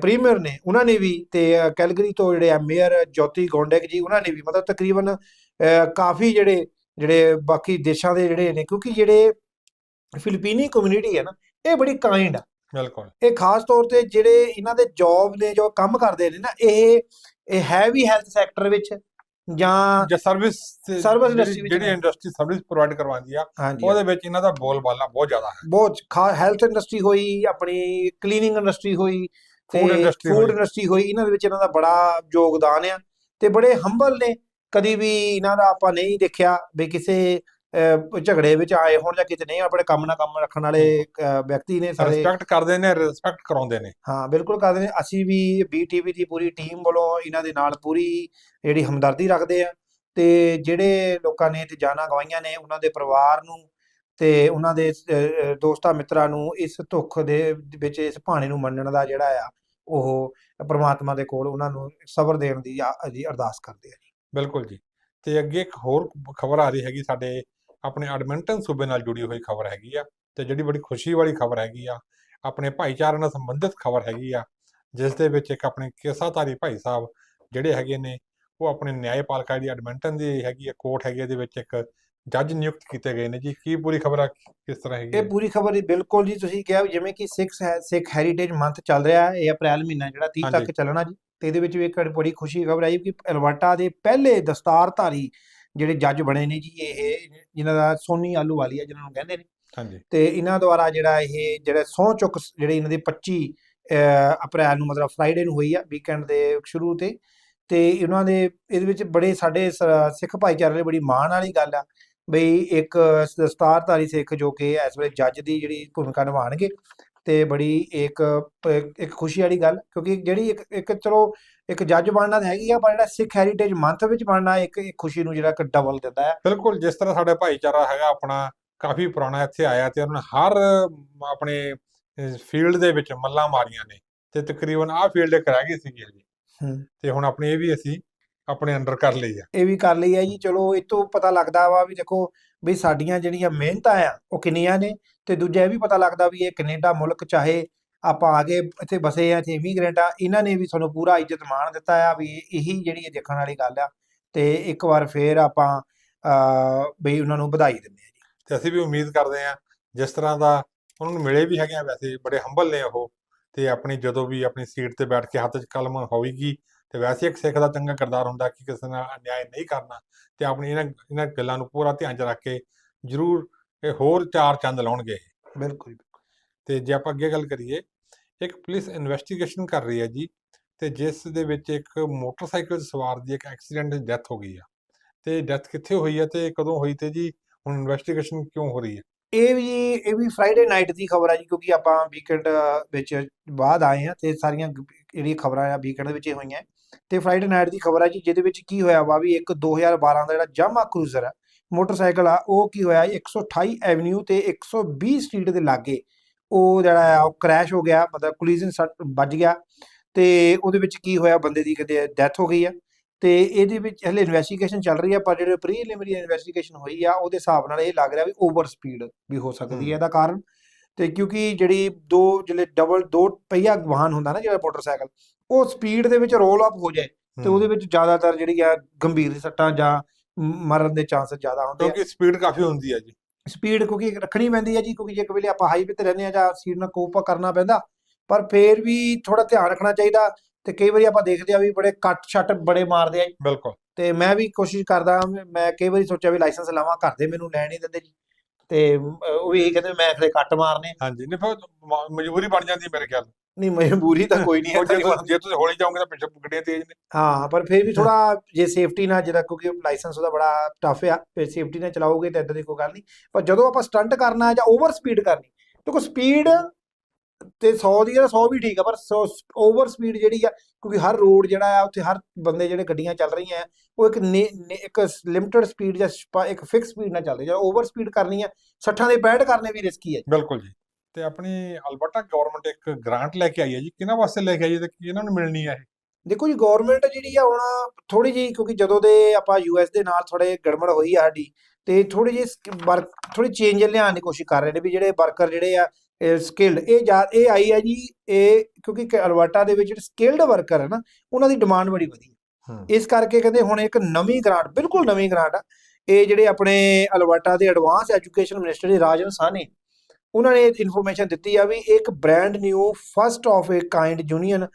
ਪ੍ਰੀਮੀਅਰ ਨੇ ਉਹਨਾਂ ਨੇ ਵੀ ਤੇ ਕੈਲਗਰੀ ਤੋਂ ਜਿਹੜੇ ਮੇਅਰ ਜੋਤੀ ਗੋਂਡੇਕ ਜੀ ਉਹਨਾਂ ਨੇ ਵੀ ਮਤਲਬ ਤਕਰੀਬਨ ਕਾਫੀ ਜਿਹੜੇ ਜਿਹੜੇ ਬਾਕੀ ਦੇਸ਼ਾਂ ਦੇ ਜਿਹੜੇ ਨੇ ਕਿਉਂਕਿ ਜਿਹੜੇ ਫਿਲੀਪੀਨੀ ਕਮਿਊਨਿਟੀ ਹੈ ਨਾ ਇਹ ਬੜੀ ਕਾਈਂਡ ਆ। ਬਿਲਕੁਲ। ਇਹ ਖਾਸ ਤੌਰ ਤੇ ਜਿਹੜੇ ਇਹਨਾਂ ਦੇ ਜੌਬ ਨੇ ਜੋ ਕੰਮ ਕਰਦੇ ਨੇ ਨਾ ਇਹ ਇਹ ਹੈ ਵੀ ਹੈਲਥ ਸੈਕਟਰ ਵਿੱਚ ਜਾਂ ਜੇ ਸਰਵਿਸ industry ਵਿੱਚ ਜਿਹੜੀ। ਇੰਡਸਟਰੀ ਸਰਵਿਸ ਪ੍ਰੋਵਾਈਡ ਕਰਵਾਉਂਦੀ ਆ ਉਹਦੇ ਵਿੱਚ ਇਹਨਾਂ ਦਾ ਬੋਲਬਾਲਾ ਬਹੁਤ ਜ਼ਿਆਦਾ ਹੈ। ਬਹੁਤ ਹੈਲਥ ਇੰਡਸਟਰੀ ਹੋਈ ਆਪਣੀ ਕਲੀਨਿੰਗ ਇੰਡਸਟਰੀ ਹੋਈ ਫੂਡ। ਇੰਡਸਟਰੀ ਹੋਈ। ਇਹਨਾਂ ਦੇ ਵਿੱਚ ਇਹਨਾਂ ਦਾ ਬੜਾ ਯੋਗਦਾਨ ਆ ਤੇ ਬੜੇ ਹੰਬਲ ਨੇ। ਕਦੀ ਵੀ ਇਹਨਾਂ ਦਾ ਆਪਾਂ ਨਹੀਂ ਦੇਖਿਆ ਵੀ ਕਿਸੇ ਝਗੜੇ ਵਿੱਚ ਆਏ ਹੋਣ ਜਾਂ ਕਿਤੇ ਨਹੀਂ ਆਪਣੇ ਕੰਮ ਨਾਲ ਕੰਮ ਰੱਖਣ ਵਾਲੇ ਵਿਅਕਤੀ ਨੇ ਸਾਰੇ ਰਿਸਪੈਕਟ ਕਰਦੇ ਨੇ ਰਿਸਪੈਕਟ ਕਰਾਉਂਦੇ ਨੇ। ਹਾਂ ਬਿਲਕੁਲ ਕਰਦੇ ਨੇ। ਅਸੀਂ ਵੀ ਬੀਟੀਵੀ ਦੀ ਪੂਰੀ ਟੀਮ ਵੱਲੋਂ ਇਹਨਾਂ ਦੇ ਨਾਲ ਪੂਰੀ ਜਿਹੜੀ ਹਮਦਰਦੀ ਰੱਖਦੇ ਆ ਤੇ ਜਿਹੜੇ ਲੋਕਾਂ ਨੇ ਤੇ ਜਾਨਾਂ ਗਵਾਈਆਂ ਨੇ ਉਹਨਾਂ ਦੇ ਪਰਿਵਾਰ ਨੂੰ ਤੇ ਉਹਨਾਂ ਦੇ ਦੋਸਤਾਂ ਮਿੱਤਰਾਂ ਨੂੰ ਇਸ ਦੁੱਖ ਦੇ ਵਿੱਚ ਇਸ ਭਾਣੇ ਨੂੰ ਮੰਨਣ ਦਾ ਜਿਹੜਾ ਆ ਉਹ ਪ੍ਰਮਾਤਮਾ ਦੇ ਕੋਲ ਉਹਨਾਂ ਨੂੰ ਸਬਰ ਦੇਣ ਦੀ ਅਰਦਾਸ ਕਰਦੇ ਆ ਬਿਲਕੁਲ ਜੀ ਤੇ ਅੱਗੇ ਇੱਕ ਹੋਰ ਖਬਰ ਆ ਰਹੀ ਹੈਗੀ ਸਾਡੇ ਆਪਣੇ ਐਡਮਿੰਟਨ ਸੂਬੇ ਨਾਲ ਜੁੜੀ ਹੋਈ ਖਬਰ ਹੈਗੀ ਆ ਤੇ ਜਿਹੜੀ ਬੜੀ ਖੁਸ਼ੀ ਵਾਲੀ ਖਬਰ ਹੈਗੀ ਆ ਆਪਣੇ ਭਾਈਚਾਰੇ ਨਾਲ ਸੰਬੰਧਿਤ ਖਬਰ ਹੈਗੀ ਆ ਜਿਸ ਦੇ ਵਿੱਚ ਇੱਕ ਆਪਣੇ ਕੇਸਾਧਾਰੀ ਭਾਈ ਸਾਹਿਬ ਜਿਹੜੇ ਹੈਗੇ ਨੇ ਉਹ ਆਪਣੇ ਨਿਆਂਪਾਲਿਕਾ ਜਿਹੜੀ ਐਡਮਿੰਟਨ ਦੀ ਹੈਗੀ ਆ ਕੋਰਟ ਹੈਗੀ ਇਹਦੇ ਵਿੱਚ ਇੱਕ ਜੱਜ ਨਿਯੁਕਤ ਕੀਤੇ ਗਏ ਨੇ ਜੀ ਕੀ ਪੂਰੀ ਖਬਰ ਆ ਕਿਸ ਤਰ੍ਹਾਂ ਹੈਗੀ ਇਹ? ਪੂਰੀ ਖਬਰ ਬਿਲਕੁਲ ਜੀ ਤੁਸੀਂ ਕਿਹਾ ਜਿਵੇਂ ਕਿ ਸਿੱਖ ਹੈ ਸਿੱਖ ਹੈਰੀਟੇਜ ਮੰਥ ਚੱਲ ਰਿਹਾ ਹੈ ਇਹ ਅਪ੍ਰੈਲ ਮਹੀਨਾ ਜਿਹੜਾ 30 ਹਾਂਜੀ। ਤੱਕ ਚੱਲਣਾ ਜੀ ਤੇ ਇਹਦੇ ਵਿੱਚ ਵੀ ਇੱਕ ਬੜੀ ਖੁਸ਼ੀ ਖਬਰ ਆਈ ਕਿ ਅਲਬਰਟਾ ਦੇ ਪਹਿਲੇ ਦਸਤਾਰਧਾਰੀ ਜਿਹੜੇ ਜੱਜ ਬਣੇ ਨੇ ਜੀ ਇਹ ਜਿਨ੍ਹਾਂ ਦਾ ਸੋਨੀ ਆਲੂਵਾਲੀਆ ਜਿਨ੍ਹਾਂ ਨੂੰ ਕਹਿੰਦੇ ਨੇ। ਹਾਂਜੀ। ਤੇ ਇਹਨਾਂ ਦੁਆਰਾ ਜਿਹੜਾ ਇਹ ਜਿਹੜਾ ਸਹੁੰ ਚੁੱਕ ਸ- ਜਿਹੜੇ ਇਹਨਾਂ ਦੇ 25 ਅਹ, ਅਪ੍ਰੈਲ ਨੂੰ ਮਤਲਬ ਫਰਾਈਡੇ ਨੂੰ ਹੋਈ ਆ ਵੀਕਐਂਡ ਦੇ ਸ਼ੁਰੂ ਤੇ। ਤੇ ਇਹਨਾਂ ਦੇ ਇਹਦੇ ਵਿੱਚ ਬੜੇ ਸਾਡੇ ਸ- ਸਿੱਖ ਭਾਈਚਾਰੇ ਲਈ ਬੜੀ ਮਾਣ ਵਾਲੀ ਗੱਲ ਆ ਬਈ ਇੱਕ ਦਸਤਾਰਧਾਰੀ ਸਿੱਖ ਜੋ ਕਿ ਇਸ ਵੇਲੇ ਜੱਜ ਦੀ ਜਿਹੜੀ ਭੂਮਿਕਾ ਨਿਭਾਉਣਗੇ ਤੇ ਬੜੀ ਇੱਕ ਇੱਕ ਖੁਸ਼ੀ ਵਾਲੀ ਗੱਲ ਕਿਉਂਕਿ ਜਿਹੜੀ ਇੱਕ ਇੱਕ ਚਲੋ ਇੱਕ ਜੱਜ ਬਣਨਾ ਹੈਗੀ ਆ ਪਰ ਜਿਹੜਾ ਸਿੱਖ ਹੈਰੀਟੇਜ ਮੰਥ ਵਿੱਚ ਬਣਨਾ ਇੱਕ ਇੱਕ ਖੁਸ਼ੀ ਨੂੰ ਜਿਹੜਾ ਇੱਕ ਡਬਲ ਦਿੰਦਾ ਹੈ। ਬਿਲਕੁਲ ਜਿਸ ਤਰ੍ਹਾਂ ਸਾਡੇ ਭਾਈਚਾਰਾ ਹੈਗਾ ਆਪਣਾ ਕਾਫੀ ਪੁਰਾਣਾ ਇੱਥੇ ਆਇਆ ਤੇ ਉਹਨਾਂ ਨੇ ਹਰ ਆਪਣੇ ਫੀਲਡ ਦੇ ਵਿੱਚ ਮੱਲਾਂ ਮਾਰੀਆਂ ਨੇ ਤੇ ਤਕਰੀਬਨ ਆਹ ਫੀਲਡ ਇੱਕ ਰਹਿ ਗਈ ਸੀਗੀ ਜੀ ਤੇ ਹੁਣ ਆਪਣੀ ਇਹ ਵੀ ਅਸੀਂ ਆਪਣੇ ਅੰਡਰ ਕਰ ਲਈ ਆ। ਇਹ ਵੀ ਕਰ ਲਈ ਹੈ ਜੀ ਚਲੋ ਇਹ ਤੋਂ ਪਤਾ ਲੱਗਦਾ ਵਾ ਵੀ ਦੇਖੋ ਵੀ ਸਾਡੀਆਂ ਜਿਹੜੀਆਂ ਮਿਹਨਤਾਂ ਆ ਉਹ ਕਿੰਨੀਆਂ ਨੇ ਤੇ ਦੂਜਾ ਇਹ ਵੀ ਪਤਾ ਲੱਗਦਾ ਵੀ ਇਹ ਕੈਨੇਡਾ ਮੁਲਕ ਚਾਹੇ ਆਪਾਂ ਆ ਗਏ ਇੱਥੇ ਬਸੇ ਆ, ਇੱਥੇ ਇਮੀਗ੍ਰੈਂਟ ਆ ਇਹਨਾਂ ਨੇ ਵੀ ਸਾਨੂੰ ਪੂਰਾ ਇੱਜ਼ਤ ਮਾਣ ਦਿੱਤਾ ਆ ਵੀ ਇਹੀ ਜਿਹੜੀ ਇਹ ਦੇਖਣ ਵਾਲੀ ਗੱਲ ਆ ਤੇ ਇੱਕ ਵਾਰ ਫੇਰ ਆਪਾਂ ਅ ਉਹਨਾਂ ਨੂੰ ਵਧਾਈ ਦਿੰਦੇ ਆ ਜੀ। ਤੇ ਅਸੀਂ ਵੀ ਉਮੀਦ ਕਰਦੇ ਆ, ਜਿਸ ਤਰ੍ਹਾਂ ਦਾ ਉਹਨਾਂ ਨੂੰ ਮਿਲੇ ਵੀ ਹੈਗੇ ਆ ਵੈਸੇ ਬੜੇ ਹੰਬਲ ਨੇ ਉਹ ਤੇ ਆਪਣੀ ਜਦੋਂ ਵੀ ਆਪਣੀ ਸੀਟ ਤੇ ਬੈਠ ਕੇ ਹੱਥ 'ਚ ਕਲਮ ਹੋਵੇਗੀ ਤੇ ਵੈਸੇ ਇੱਕ ਸਿੱਖ ਦਾ ਚੰਗਾ ਕਿਰਦਾਰ ਹੁੰਦਾ ਕਿ ਕਿਸੇ ਨਾਲ ਅਨਿਆਏ ਨਹੀਂ ਕਰਨਾ ਤੇ ਆਪਣੀ ਇਹਨਾਂ ਇਹਨਾਂ ਗੱਲਾਂ ਨੂੰ ਪੂਰਾ ਧਿਆਨ 'ਚ ਰੱਖ ਕੇ ਜ਼ਰੂਰ ਇਹ ਹੋਰ ਚਾਰ ਚੰਦ ਲਾਉਣਗੇ ਬਿਲਕੁਲ ਤੇ ਜੇ ਆਪਾਂ ਅੱਗੇ ਗੱਲ ਕਰੀਏ ਇੱਕ ਪੁਲਿਸ ਇਨਵੈਸਟੀਗੇਸ਼ਨ ਕਰ ਰਹੀ ਹੈ ਜੀ ਤੇ ਜਿਸ ਦੇ ਵਿੱਚ ਇੱਕ ਮੋਟਰਸਾਈਕਲ ਸਵਾਰ ਦੀ ਇੱਕ ਐਕਸੀਡੈਂਟ ਡੈਥ ਹੋ ਗਈ ਆ। ਤੇ ਡੈਥ ਕਿੱਥੇ ਹੋਈ ਹੈ ਤੇ ਕਦੋਂ ਹੋਈ ਤੇ ਜੀ ਹੁਣ ਇਨਵੈਸਟੀਗੇਸ਼ਨ ਕਿਉਂ ਹੋ ਰਹੀ ਹੈ? ਇਹ ਵੀ ਇਹ ਵੀ ਫਰਾਈਡੇ ਨਾਈਟ ਦੀ ਖਬਰ ਹੈ ਜੀ ਕਿਉਂਕਿ ਆਪਾਂ ਵੀਕਐਂਡ ਵਿੱਚ ਬਾਅਦ ਆਏ ਆ ਤੇ ਸਾਰੀਆਂ ਜਿਹੜੀਆਂ ਖਬਰਾਂ ਆ ਵੀਕਐਂਡ ਦੇ ਵਿੱਚ ਹੋਈਆਂ। ਤੇ ਫਰਾਈਡੇ ਨਾਈਟ ਦੀ ਖਬਰ ਹੈ ਜੀ ਜਿਹਦੇ ਵਿੱਚ ਕੀ ਹੋਇਆ ਵਾ ਵੀ ਇੱਕ 2012 ਦਾ ਜਿਹੜਾ ਜਾਮਾ ਕਰੂਜ਼ਰ ਹੈ ਮੋਟਰਸਾਈਕਲ ਆ ਉਹ ਕੀ ਹੋਇਆ ਜੀ 128 ਐਵਨਿਊ ਤੇ 120 ਸਟਰੀਟ ਦੇ ਲਾਗੇ ਉਹ ਜਿਹੜਾ ਆ ਉਹ ਕ੍ਰੈਸ਼ ਹੋ ਗਿਆ ਮਤਲਬ ਕੋਲੀਜਨ ਵੱਜ ਗਿਆ ਤੇ ਉਹਦੇ ਵਿੱਚ ਕੀ ਹੋਇਆ ਬੰਦੇ ਦੀ ਕਿਤੇ ਡੈਥ ਹੋ ਗਈ ਆ ਤੇ ਇਹਦੇ ਵਿੱਚ ਹਲੇ ਇਨਵੈਸਟੀਗੇਸ਼ਨ ਚੱਲ ਰਹੀ ਆ ਪਰ ਜਿਹੜੇ ਪ੍ਰੀਲਿਮਿਨਰੀ ਇਨਵੈਸਟੀਗੇਸ਼ਨ ਹੋਈ ਆ ਉਹਦੇ ਹਿਸਾਬ ਨਾਲ ਇਹ ਲੱਗ ਰਿਹਾ ਵੀ ਓਵਰ ਸਪੀਡ ਵੀ ਹੋ ਸਕਦੀ। ਹੈ ਇਹਦਾ ਕਾਰਨ ਤੇ ਕਿਉਂਕਿ ਜਿਹੜੀ ਦੋ ਜਿਹੜੇ ਡਬਲ ਦੋ ਪਹੀਆ ਵਾਹਨ ਹੁੰਦਾ ਨਾ ਜਿਹੜਾ ਮੋਟਰਸਾਈਕਲ ਉਹ ਸਪੀਡ ਦੇ ਵਿੱਚ ਰੋਲ ਅਪ ਹੋ ਜਾਏ ਤੇ ਉਹਦੇ ਵਿੱਚ ਜ਼ਿਆਦਾਤਰ ਜਿਹੜੀ ਆ ਗੰਭੀਰ ਸੱਟਾਂ ਜਾਂ ਮਰਨ ਦੇ ਚਾਂਸ ਜ਼ਿਆਦਾ ਹੁੰਦੇ ਆ। ਕਿਉਂਕਿ ਸਪੀਡ ਕਾਫੀ ਹੁੰਦੀ ਹੈ ਜੀ। ਸਪੀਡ ਕਿਉਂਕਿ ਰੱਖਣੀ ਪੈਂਦੀ ਹੈ ਜੀ ਕਿਉਂਕਿ ਜੇ ਇੱਕ ਵੇਲੇ ਆਪਾਂ ਹਾਈਵੇ ਤੇ ਰਹਿੰਦੇ ਆ ਜਾਂ ਸਪੀਡ ਨਾਲ ਕੋਪ ਕਰਨਾ ਪੈਂਦਾ। ਪਰ ਫੇਰ ਵੀ ਥੋੜਾ ਧਿਆਨ ਰੱਖਣਾ ਚਾਹੀਦਾ ਤੇ ਕਈ ਵਾਰੀ ਆਪਾਂ ਦੇਖਦੇ ਆ ਵੀ ਬੜੇ ਕੱਟ ਛੱਟ ਬੜੇ ਮਾਰਦੇ ਆ। ਬਿਲਕੁਲ। ਤੇ ਮੈਂ ਵੀ ਕੋਸ਼ਿਸ਼ ਕਰਦਾ ਮੈਂ- ਮੈਂ ਕਈ ਵਾਰੀ ਸੋਚਿਆ ਵੀ ਲਾਇਸੈਂਸ ਲਵਾਂ ਘਰ ਦੇ ਮੈਨੂੰ ਲੈਣ ਨਹੀਂ ਦਿੰਦੇ ਜੀ। ਤੇ ਉਹ ਵੀ ਕਹਿੰਦੇ ਮੈਂ ਖਰੇ ਕੱਟ ਮਾਰਨੇ। ਹਾਂਜੀ ਨਹੀਂ ਫਿਰ ਮਜਬੂਰੀ ਬਣ ਜਾਂਦੀ ਹੈ ਮੇਰੇ ਖਿਆਲ ਨਹੀਂ ਮਜਬੂਰੀ ਤਾਂ ਕੋਈ ਨਹੀਂ ਹੈ ਜੇ ਤੁਸੀਂ ਹੌਲੀ ਜਾਓਗੇ ਤਾਂ ਪਿੱਛੇ ਗੱਡੀਆਂ ਤੇਜ਼ ਨੇ। ਹਾਂ ਪਰ ਫਿਰ ਵੀ ਥੋੜਾ ਜੇ ਸੇਫਟੀ ਨਾਲ ਜਿਹੜਾ ਕਿਉਂਕਿ ਲਾਇਸੈਂਸ ਉਹਦਾ ਬੜਾ ਟਫ ਆ ਫਿਰ ਸੇਫਟੀ ਨਾਲ ਚਲਾਓਗੇ ਤਾਂ ਇਦਾਂ ਦੀ ਕੋਈ ਗੱਲ ਨਹੀਂ। ਪਰ ਜਦੋਂ ਆਪਾਂ ਸਟੰਟ ਕਰਨਾ ਜਾਂ ਓਵਰ ਸਪੀਡ ਕਰਨੀ ਦੇਖੋ ਸਪੀਡ ਤੇ 100 ਦੀ ਆ 100 ਵੀ ਠੀਕ ਆ ਪਰ ਓਵਰ ਸਪੀਡ ਜਿਹੜੀ ਆ ਕਿਉਂਕਿ ਹਰ ਰੋਡ ਜਿਹੜਾ ਆ ਉੱਥੇ ਹਰ ਬੰਦੇ ਜਿਹੜੇ ਗੱਡੀਆਂ ਚੱਲ ਰਹੀਆਂ ਆ ਉਹ ਇੱਕ ਇੱਕ ਲਿਮਟਿਡ ਸਪੀਡ ਜਾਂ ਇੱਕ ਫਿਕਸ ਸਪੀਡ ਨਾਲ ਚੱਲਦੇ ਜਦੋਂ ਓਵਰ ਸਪੀਡ ਕਰਨੀ ਆ 60 ਦੇ 65 ਕਰਨੇ ਵੀ ਰਿਸਕੀ ਹੈ ਬਿਲਕੁਲ ਜੀ। ਤੇ ਆਪਣੀ ਅਲਬਰਟਾ ਗਵਰਨਮੈਂਟ ਇੱਕ ਗ੍ਰਾਂਟ ਲੈ ਕੇ ਆਈ ਹੈ ਜੀ। ਕਿਹਨਾਂ ਵਾਸਤੇ ਲੈ ਕੇ ਆਈ ਹੈ ਤੇ ਕਿਹਨਾਂ ਨੂੰ ਮਿਲਣੀ ਹੈ ਇਹ? ਦੇਖੋ ਜੀ ਗਵਰਨਮੈਂਟ ਜਿਹੜੀ ਆ ਹੁਣ ਥੋੜੀ ਜਿਹੀ ਕਿਉਂਕਿ ਜਦੋਂ ਦੇ ਆਪਾਂ ਯੂਐਸ ਦੇ ਨਾਲ ਥੋੜੇ ਗੜਬੜ ਹੋਈ ਆ ਸਾਡੀ ਤੇ ਥੋੜੀ ਜਿਹੀ ਵਰਕ ਥੋੜੀ ਚੇਂਜ ਲਿਆਉਣ ਦੀ ਕੋਸ਼ਿਸ਼ ਕਰ ਰਹੇ ਨੇ ਵੀ ਜਿਹੜੇ ਵਰਕਰ ਜਿਹੜੇ ਆ ਸਕਿਲਡ ਇਹ ਜਾ ਇਹ ਆਈ ਹੈ ਜੀ ਇਹ ਕਿਉਂਕਿ ਅਲਬਰਟਾ ਦੇ ਵਿੱਚ ਜਿਹੜੇ ਸਕਿਲਡ ਵਰਕਰ ਹੈ ਨਾ ਉਹਨਾਂ ਦੀ ਡਿਮਾਂਡ ਬੜੀ ਵਧੀ ਹੂੰ। ਇਸ ਕਰਕੇ ਕਹਿੰਦੇ ਹੁਣ ਇੱਕ ਨਵੀਂ ਗ੍ਰਾਂਟ ਬਿਲਕੁਲ ਨਵੀਂ ਗ੍ਰਾਂਟ ਆ। ਇਹ ਜਿਹੜੇ ਆਪਣੇ ਅਲਬਰਟਾ ਦੇ advance education minister Rajan Sawhney ਉਹਨਾਂ ਨੇ ਇਨਫੋਰਮੇਸ਼ਨ ਦਿੱਤੀ ਆ ਵੀ ਇੱਕ brand new first of a kind union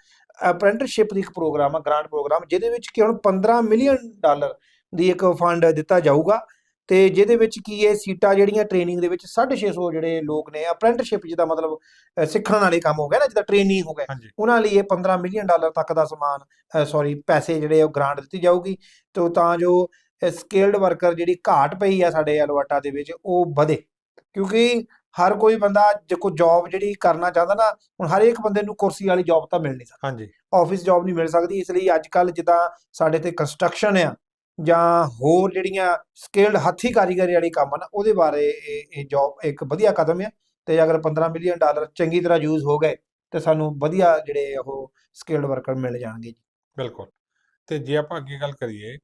apprenticeship ਦੀ ਇੱਕ ਪ੍ਰੋਗਰਾਮ ਆ ਗ੍ਰਾਂਟ ਪ੍ਰੋਗਰਾਮ ਜਿਹਦੇ ਵਿੱਚ ਕਿ ਹੁਣ 15 ਮਿਲੀਅਨ ਡਾਲਰ ਦੀ ਇੱਕ ਫੰਡ ਦਿੱਤਾ ਜਾਊਗਾ। ਤੇ ਜਿਹਦੇ ਵਿੱਚ ਕੀ ਇਹ ਸੀਟਾਂ ਜਿਹੜੀਆਂ ਟ੍ਰੇਨਿੰਗ ਦੇ ਵਿੱਚ 650 ਜਿਹੜੇ ਲੋਕ ਨੇ ਅਪ੍ਰੈਂਟਿਸਸ਼ਿਪ ਜਿਹਦਾ ਮਤਲਬ ਸਿੱਖਣ ਵਾਲੇ ਕੰਮ ਹੋ ਗਿਆ ਨਾ ਜਿਹਦਾ ਟ੍ਰੇਨਿੰਗ ਹੋ ਗਿਆ ਉਹਨਾਂ ਲਈ ਇਹ 15 ਮਿਲੀਅਨ ਡਾਲਰ ਤੱਕ ਦਾ ਸਮਾਨ ਸੌਰੀ ਪੈਸੇ ਜਿਹੜੇ ਉਹ ਗ੍ਰਾਂਟ ਦਿੱਤੀ ਜਾਊਗੀ। ਤੇ ਤਾਂ ਜੋ ਸਕਿਲਡ ਵਰਕਰ ਜਿਹੜੀ ਘਾਟ ਪਈ ਆ ਸਾਡੇ ਅਲਵਾਟਾ ਦੇ ਵਿੱਚ ਉਹ ਵਧੇ। ਕਿਉਂਕਿ ਹਰ ਕੋਈ ਬੰਦਾ ਜੇ ਕੋਈ ਜੌਬ ਜਿਹੜੀ ਕਰਨਾ ਚਾਹੁੰਦਾ ਨਾ ਹੁਣ ਹਰ ਇੱਕ ਬੰਦੇ ਨੂੰ ਕੁਰਸੀ ਵਾਲੀ ਜੌਬ ਤਾਂ ਮਿਲ ਨਹੀਂ ਸਕਦੀ। ਹਾਂਜੀ। ਆਫਿਸ ਜੌਬ ਨਹੀਂ ਮਿਲ ਸਕਦੀ ਇਸ ਲਈ ਅੱਜ ਕੱਲ ਜਿੱਦਾਂ ਸਾਡੇ ਤੇ ਕੰਸਟਰਕਸ਼ਨ ਆ ਜਾਂ ਹੋਰ ਜਿਹੜੀਆਂ ਸਕਿਲਡ ਹੱਥੀ ਕਾਰੀਗਰੀ ਵਾਲੀ ਕੰਮ ਆ ਨਾ ਉਹਦੇ ਬਾਰੇ ਇਹ ਜੌਬ ਇੱਕ ਵਧੀਆ ਕਦਮ ਆ ਤੇ ਅਗਰ 15 ਮਿਲੀਅਨ ਡਾਲਰ ਚੰਗੀ ਤਰ੍ਹਾਂ ਯੂਜ਼ ਹੋ ਗਏ ਤੇ ਸਾਨੂੰ ਵਧੀਆ ਜਿਹੜੇ ਉਹ ਸਕਿਲਡ ਵਰਕਰ ਮਿਲ ਜਾਣਗੇ ਜੀ। ਬਿਲਕੁਲ। ਤੇ ਜੇ ਆਪਾਂ ਅੱਗੇ ਗੱਲ ਕਰੀਏ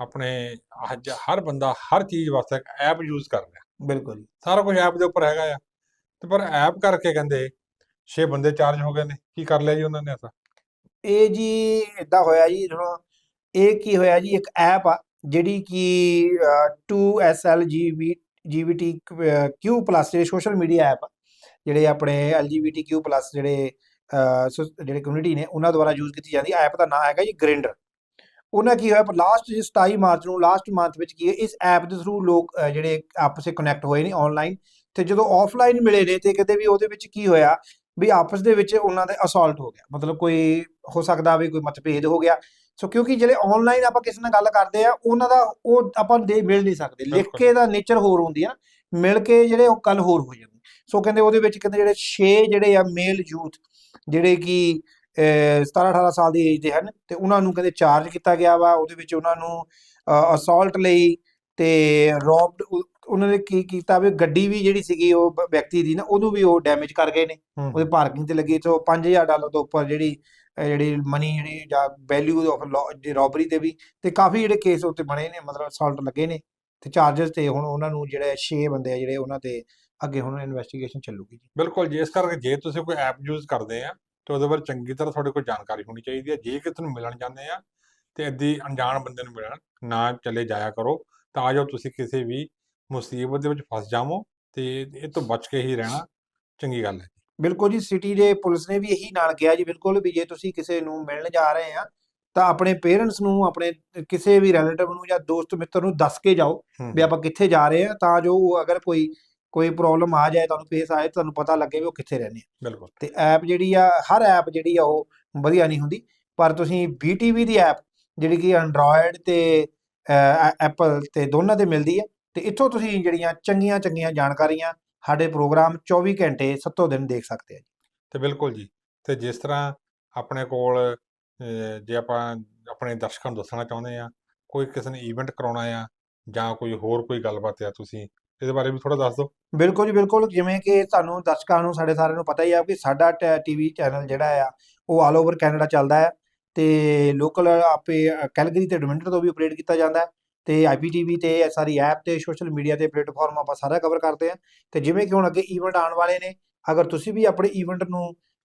ਆਪਣੇ ਅੱਜ ਹਰ ਬੰਦਾ ਹਰ ਚੀਜ਼ ਵਾਸਤੇ ਇੱਕ ਐਪ ਯੂਜ਼ ਕਰ ਰਿਹਾ। ਬਿਲਕੁਲ ਜੀ। ਸਾਰਾ ਕੁਝ ਐਪ ਦੇ ਉੱਪਰ ਹੈਗਾ ਆ। ਤੇ ਪਰ ਐਪ ਕਰਕੇ ਕਹਿੰਦੇ 6 ਬੰਦੇ ਚਾਰਜ ਹੋ ਗਏ ਨੇ ਕੀ ਕਰ ਲਿਆ ਜੀ ਉਹਨਾਂ ਨੇ ਐਸਾ? ਇਹ ਜੀ ਇਦਾਂ ਹੋਇਆ ਜੀ ਹੁਣ ਇਹ ਕੀ ਹੋਇਆ ਜੀ? ਇੱਕ ਐਪ ਆ ਜਿਹੜੀ ਕਿ 2SLGV GBT Q+ ਜਿਹੜੇ ਸੋਸ਼ਲ ਮੀਡੀਆ ਐਪ ਜਿਹੜੇ ਆਪਣੇ LGBTQ+ ਜਿਹੜੇ ਅਹ, ਸੋ- ਜਿਹੜੇ ਕਮਿਊਨਿਟੀ ਨੇ ਉਹਨਾਂ ਦੁਆਰਾ ਯੂਜ਼ ਕੀਤੀ ਜਾਂਦੀ। ਐਪ ਦਾ ਨਾਮ ਹੈਗਾ ਜੀ ਗ੍ਰਿੰਡਰ ਉਹਨਾਂ ਕੀ ਹੋਇਆ ਲਾਸਟ 27 ਮਾਰਚ ਨੂੰ ਲਾਸਟ ਮੰਥ ਵਿੱਚ ਕੀ ਹੈ ਇਸ ਐਪ ਦੇ ਥਰੂ ਲੋਕ ਜਿਹੜੇ ਆਪਸ ਵਿੱਚ ਕਨੈਕਟ ਹੋਏ ਨੇ ਆਨਲਾਈਨ ਤੇ ਜਦੋਂ ਆਫਲਾਈਨ ਮਿਲੇ ਨੇ ਤੇ ਕਦੇ ਵੀ ਉਹਦੇ ਵਿੱਚ ਕੀ ਹੋਇਆ ਵੀ ਆਪਸ ਦੇ ਵਿੱਚ ਉਹਨਾਂ ਦਾ ਅਸਾਲਟ ਹੋ ਗਿਆ। ਮਤਲਬ ਕੋਈ ਹੋ ਸਕਦਾ ਵੀ ਕੋਈ ਮਤਭੇਦ ਹੋ ਗਿਆ। ਸੋ ਕਿਉਂਕਿ ਜਿਹੜੇ ਆਨਲਾਈਨ ਆਪਾਂ ਕਿਸੇ ਨਾਲ ਗੱਲ ਕਰਦੇ ਆ ਉਹਨਾਂ ਦਾ ਉਹ ਆਪਾਂ ਦੇ ਮਿਲ ਨਹੀਂ ਸਕਦੇ। ਲਿਖ। ਕੇ ਦਾ ਨੇਚਰ ਹੋਰ ਹੁੰਦੀ ਆ ਮਿਲ ਕੇ ਜਿਹੜੇ ਉਹ ਕੱਲ ਹੋਰ ਹੋ ਜਾਂਦੇ। ਸੋ ਕਹਿੰਦੇ ਉਹਦੇ ਵਿੱਚ ਕਹਿੰਦੇ ਜਿਹੜੇ 6 ਜਿਹੜੇ ਆ ਮੇਲ ਯੂਥ ਜਿਹੜੇ ਕਿ 17 18 ਸਾਲ ਦੀ ਏਜ ਦੇ ਹਨ ਤੇ ਉਹਨਾਂ ਨੂੰ ਕਹਿੰਦੇ ਚਾਰਜ ਕੀਤਾ ਗਿਆ ਵਾ। ਉਹਦੇ ਵਿੱਚ ਉਹਨਾਂ ਨੂੰ ਅਸਾਲਟ ਲਈ ਤੇ ਰੌਬਡ ਉਹਨਾਂ ਨੇ ਕੀ ਕੀਤਾ ਵੀ ਗੱਡੀ ਵੀ ਜਿਹੜੀ ਸੀਗੀ ਉਹ ਵਿਅਕਤੀ ਦੀ ਨਾ ਉਹਨੂੰ ਵੀ ਉਹ ਡੈਮੇਜ ਕਰ ਗਏ ਨੇ। ਉਹਦੇ ਪਾਰਕਿੰਗ ਤੇ ਲੱਗੀ। ਤੋਂ 5000 ਡਾਲਰ ਤੋਂ ਉੱਪਰ ਜਿਹੜੀ ਜਿਹੜੀ ਮਨੀ ਜਿਹੜੀ ਜਾਂ ਵੈਲਿਊ ਆਫ ਦੀ ਰੋਬਰੀ ਦੇ ਵੀ, ਤੇ ਕਾਫੀ ਜਿਹੜੇ ਕੇਸ ਉੱਤੇ ਬਣੇ ਨੇ, ਮਤਲਬ ਅਸਾਲਟ ਲੱਗੇ ਨੇ, ਤੇ ਚਾਰजेस ਤੇ ਹੁਣ ਉਹਨਾਂ ਨੂੰ ਜਿਹੜੇ 6 ਬੰਦੇ ਆ ਜਿਹੜੇ ਉਹਨਾਂ ਤੇ ਅੱਗੇ ਹੁਣ ਇਨਵੈਸਟੀਗੇਸ਼ਨ ਚੱਲੂਗੀ ਜੀ। ਬਿਲਕੁਲ ਜੀ, ਇਸ ਕਰਕੇ ਜੇ ਤੁਸੀਂ ਕੋਈ ਐਪ ਯੂਜ਼ ਕਰਦੇ ਆ, ਤੇ ਉਹਦੇ ਬਾਰੇ ਚੰਗੀ ਤਰ੍ਹਾਂ ਤੁਹਾਡੇ ਕੋਲ ਜਾਣਕਾਰੀ ਹੋਣੀ ਚਾਹੀਦੀ ਹੈ। ਜੇ ਕਿਸੇ ਨੂੰ ਮਿਲਣ ਜਾਂਦੇ ਆ, ਤੇ ਏਦੀ ਅਣਜਾਣ ਬੰਦੇ ਨੂੰ ਮਿਲਣ, ਨਾ ਚਲੇ ਜਾਇਆ ਕਰੋ, ਤਾਂ ਜੋ ਤੁਸੀਂ ਕਿਸੇ ਵੀ ਮੁਸੀਬਤ ਦੇ ਵਿੱਚ ਫਸ ਜਾਵੋ, ਤੇ ਇਹ ਤੋਂ ਬਚ ਕੇ ਹੀ ਰਹਿਣਾ ਚੰਗੀ ਗੱਲ ਹੈ ਬਿਲਕੁਲ ਜੀ ਸਿਟੀ ਦੇ ਪੁਲਿਸ ਨੇ ਵੀ ਇਹੀ ਨਾਲ ਕਿਹਾ ਜੀ ਬਿਲਕੁਲ ਵੀ ਜੇ ਤੁਸੀਂ ਕਿਸੇ ਨੂੰ ਮਿਲਣ ਜਾ ਰਹੇ ਆ ਤਾਂ ਆਪਣੇ ਪੇਰੈਂਟਸ ਨੂੰ ਆਪਣੇ ਕਿਸੇ ਵੀ ਰਿਲੇਟਿਵ ਨੂੰ ਜਾਂ ਦੋਸਤ ਮਿੱਤਰ ਨੂੰ ਦੱਸ ਕੇ ਜਾਓ ਵੀ ਆਪਾਂ ਕਿੱਥੇ ਜਾ ਰਹੇ ਆ ਤਾਂ ਜੋ ਉਹ ਅਗਰ ਕੋਈ ਕੋਈ ਪ੍ਰੋਬਲਮ ਆ ਜਾਏ ਤੁਹਾਨੂੰ ਪੇਸ਼ ਆਏ ਤੁਹਾਨੂੰ ਪਤਾ ਲੱਗੇ ਵੀ ਉਹ ਕਿੱਥੇ ਰਹਿੰਦੇ ਆ। ਬਿਲਕੁਲ। ਤੇ ਐਪ ਜਿਹੜੀ ਆ ਹਰ ਐਪ ਜਿਹੜੀ ਆ ਉਹ ਵਧੀਆ ਨਹੀਂ ਹੁੰਦੀ। ਪਰ ਤੁਸੀਂ BTV ਦੀ ਐਪ ਜਿਹੜੀ ਕਿ ਐਂਡਰੋਇਡ ਤੇ ਐਪਲ ਤੇ ਦੋਨਾਂ ਤੇ ਮਿਲਦੀ ਹੈ ਤੇ ਇੱਥੋਂ ਤੁਸੀਂ ਜਿਹੜੀਆਂ ਚੰਗੀਆਂ ਚੰਗੀਆਂ ਜਾਣਕਾਰੀਆਂ ਸਾਡੇ ਪ੍ਰੋਗਰਾਮ 24 ਘੰਟੇ ਸੱਤੋਂ ਦਿਨ ਦੇਖ ਸਕਦੇ ਆ ਤੇ ਬਿਲਕੁਲ ਜੀ। ਤੇ ਜਿਸ ਤਰ੍ਹਾਂ ਆਪਣੇ ਕੋਲ ਜੇ ਆਪਾਂ ਆਪਣੇ ਦਰਸ਼ਕਾਂ ਨੂੰ ਦੱਸਣਾ ਚਾਹੁੰਦੇ ਆ ਕੋਈ ਕਿਸੇ ਨੇ ਇਵੈਂਟ ਕਰਾਉਣਾ ਆ ਜਾਂ ਕੋਈ ਹੋਰ ਕੋਈ ਗੱਲਬਾਤ ਆ ਤੁਸੀਂ ਇਹਦੇ ਬਾਰੇ ਵੀ ਥੋੜਾ ਦੱਸ ਦਿਓ। ਬਿਲਕੁਲ ਜੀ ਬਿਲਕੁਲ। ਜਿਵੇਂ ਕਿ ਤੁਹਾਨੂੰ ਦਰਸ਼ਕਾਂ ਨੂੰ ਸਾਡੇ ਸਾਰਿਆਂ ਨੂੰ ਪਤਾ ਹੀ ਆ ਕਿ ਸਾਡਾ ਟੀਵੀ ਚੈਨਲ ਜਿਹੜਾ ਆ ਉਹ ਆਲ ਓਵਰ ਕੈਨੇਡਾ ਚੱਲਦਾ ਹੈ ਤੇ ਲੋਕਲ ਆਪੇ ਕੈਲਗਰੀ ਤੇ ਡੋਮਿੰਟਰ ਤੋਂ ਵੀ ਆਪਰੇਟ ਕੀਤਾ ਜਾਂਦਾ ਹੈ ਤੇ ਆਈਪੀਟੀਵੀ ਤੇ ਇਹ ਸਾਰੀ ਐਪ ਤੇ ਸੋਸ਼ਲ ਮੀਡੀਆ ਤੇ ਪਲੇਟਫਾਰਮ ਆਪਾਂ ਸਾਰਾ ਕਵਰ ਕਰਦੇ ਆ ਤੇ ਜਿਵੇਂ ਕਿ ਹੁਣ ਅੱਗੇ ਈਵੈਂਟ ਆਉਣ ਵਾਲੇ ਨੇ, ਅਗਰ ਤੁਸੀਂ ਵੀ ਆਪਣੇ ਈਵੈਂਟ ਨੂੰ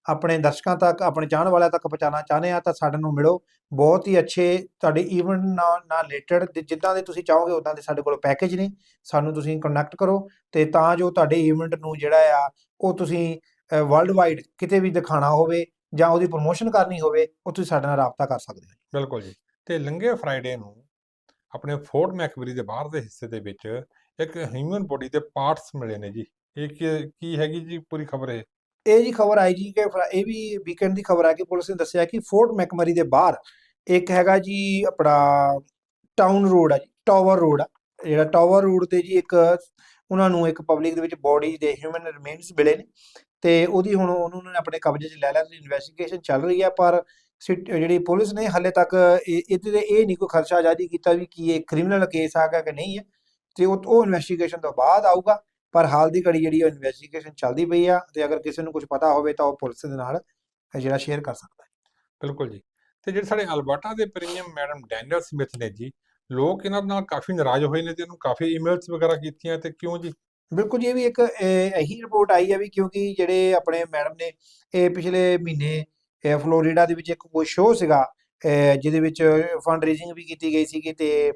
ਆਪਣੇ ਦਰਸ਼ਕਾਂ ਤੱਕ, ਆਪਣੇ ਚਾਹਣ ਵਾਲਿਆਂ ਤੱਕ ਪਹੁੰਚਾਉਣਾ ਚਾਹੁੰਦੇ ਆ ਤਾਂ ਸਾਡੇ ਨੂੰ ਮਿਲੋ। ਬਹੁਤ ਹੀ ਅੱਛੇ ਤੁਹਾਡੇ ਈਵੈਂਟ ਨਾਲ ਨਾਲ ਰਿਲੇਟਡ ਜਿੱਦਾਂ ਦੇ ਤੁਸੀਂ ਚਾਹੋਗੇ ਉਦਾਂ ਦੇ ਸਾਡੇ ਕੋਲ ਪੈਕੇਜ ਨੇ। ਸਾਨੂੰ ਤੁਸੀਂ ਕੰਟੈਕਟ ਕਰੋ ਤੇ ਤਾਂ ਜੋ ਤੁਹਾਡੇ ਈਵੈਂਟ ਨੂੰ ਜਿਹੜਾ ਆ, ਉਹ ਤੁਸੀਂ ਵਰਲਡ ਵਾਈਡ ਕਿਤੇ ਵੀ ਦਿਖਾਣਾ ਹੋਵੇ ਜਾਂ ਉਹਦੀ ਪ੍ਰੋਮੋਸ਼ਨ ਕਰਨੀ ਹੋਵੇ, ਉਹ ਤੁਸੀਂ ਸਾਡੇ ਨਾਲ ਰਾਬਤਾ ਕਰ ਸਕਦੇ ਹੋ। ਬਿਲਕੁਲ ਜੀ। ਤੇ ਲੰਘੇ ਫਰਾਈਡੇ ਨੂੰ ਆਪਣੇ ਫੋਰਟ ਮੈਕਬਰੀ ਦੇ ਬਾਹਰ ਦੇ ਹਿੱਸੇ ਦੇ ਵਿੱਚ ਇੱਕ ਹਿਊਮਨ ਬੋਡੀ ਦੇ ਪਾਰਟਸ ਮਿਲੇ ਨੇ ਜੀ। ਇਹ ਕੀ ਹੈਗੀ ਜੀ ਪੂਰੀ ਖਬਰ ਇਹ? ਇਹ ਜੀ ਖਬਰ ਆਈ ਜੀ ਕਿ ਇਹ ਵੀ ਵੀਕਐਂਡ ਦੀ ਖਬਰ ਹੈ ਕਿ ਪੁਲਿਸ ਨੇ ਦੱਸਿਆ ਕਿ ਫੋਰਟ ਮੈਕਮਰੀ ਦੇ ਬਾਹਰ ਇੱਕ ਹੈਗਾ ਜੀ ਆਪਣਾ ਟਾਊਨ ਰੋਡ ਆ ਜੀ ਟਾਵਰ ਰੋਡ ਆ। ਜਿਹੜਾ ਟਾਵਰ ਰੋਡ ਤੇ ਜੀ ਇੱਕ ਉਹਨਾਂ ਨੂੰ ਇੱਕ ਪਬਲਿਕ ਦੇ ਵਿੱਚ ਬੋਡੀ ਦੇ ਹਿਊਮਨ ਰਿਮੇਨਸ ਮਿਲੇ ਨੇ। ਤੇ ਉਹਦੀ ਹੁਣ ਉਹਨਾਂ ਨੇ ਆਪਣੇ ਕਬਜ਼ੇ 'ਚ ਲੈ ਲਿਆ, ਤੇ ਇਨਵੈਸਟੀਗੇਸ਼ਨ ਚੱਲ ਰਹੀ ਹੈ ਪਰ ਜਿਹੜੀ ਪੁਲਿਸ ਨੇ ਹਾਲੇ ਤੱਕ ਇਹ- ਇਹਦੇ ਤੇ ਇਹ ਨਹੀਂ ਕੋਈ ਖਰਚਾ ਜਾਰੀ ਕੀਤਾ ਵੀ ਕੀ ਇਹ ਕ੍ਰਿਮੀਨਲ ਕੇਸ ਆ ਗਿਆ ਕਿ ਨਹੀਂ ਹੈ। ਤੇ ਉਹ ਉਹ ਇਨਵੈਸਟੀਗੇਸ਼ਨ ਤੋਂ ਬਾਅਦ ਆਊਗਾ ਪਰ ਹਾਲ ਦੀ ਘੜੀ ਜਿਹੜੀ ਉਹ ਇਨਵੈਸਟੀਗੇਸ਼ਨ ਚੱਲਦੀ ਪਈ ਆ ਤੇ ਅਗਰ ਕਿਸੇ ਨੂੰ ਕੁਝ ਪਤਾ ਹੋਵੇ ਤਾਂ ਉਹ ਪੁਲਿਸ ਦੇ ਨਾਲ ਜਿਹੜਾ ਸ਼ੇਅਰ ਕਰ ਸਕਦਾ ਹੈ। ਬਿਲਕੁਲ ਜੀ। ਤੇ ਜਿਹੜੇ ਸਾਡੇ ਅਲਬਰਟਾ ਦੇ ਪ੍ਰੀਮੀਅਮ ਮੈਡਮ ਡੈਨੀਅਲ ਸਮਿਥ ਨੇ ਜੀ ਲੋਕ ਇਹਨਾਂ ਨਾਲ ਕਾਫੀ ਨਾਰਾਜ਼ ਹੋਏ ਨੇ ਤੇ ਇਹਨੂੰ ਕਾਫੀ ਈਮੇਲਸ ਵਗੈਰਾ ਕੀਤੀਆਂ ਤੇ ਕਿਉਂ ਜੀ? ਬਿਲਕੁਲ ਜੀ ਇਹ ਵੀ ਇੱਕ ਇਹ- ਰਿਪੋਰਟ ਆਈ ਹੈ ਵੀ ਕਿਉਂਕਿ ਜਿਹੜੇ ਆਪਣੇ ਮੈਡਮ ਨੇ ਇਹ ਪਿਛਲੇ ਮਹੀਨੇ ਫਲੋਰੀਡਾ ਦੇ ਵਿੱਚ ਇੱਕ ਕੋਈ ਸ਼ੋਅ ਸੀਗਾ ਜਿਹਦੇ ਵਿੱਚ ਫੰਡ ਰੇਜ਼ਿੰਗ ਵੀ ਕੀਤੀ ਗਈ ਸੀਗੀ ਤੇ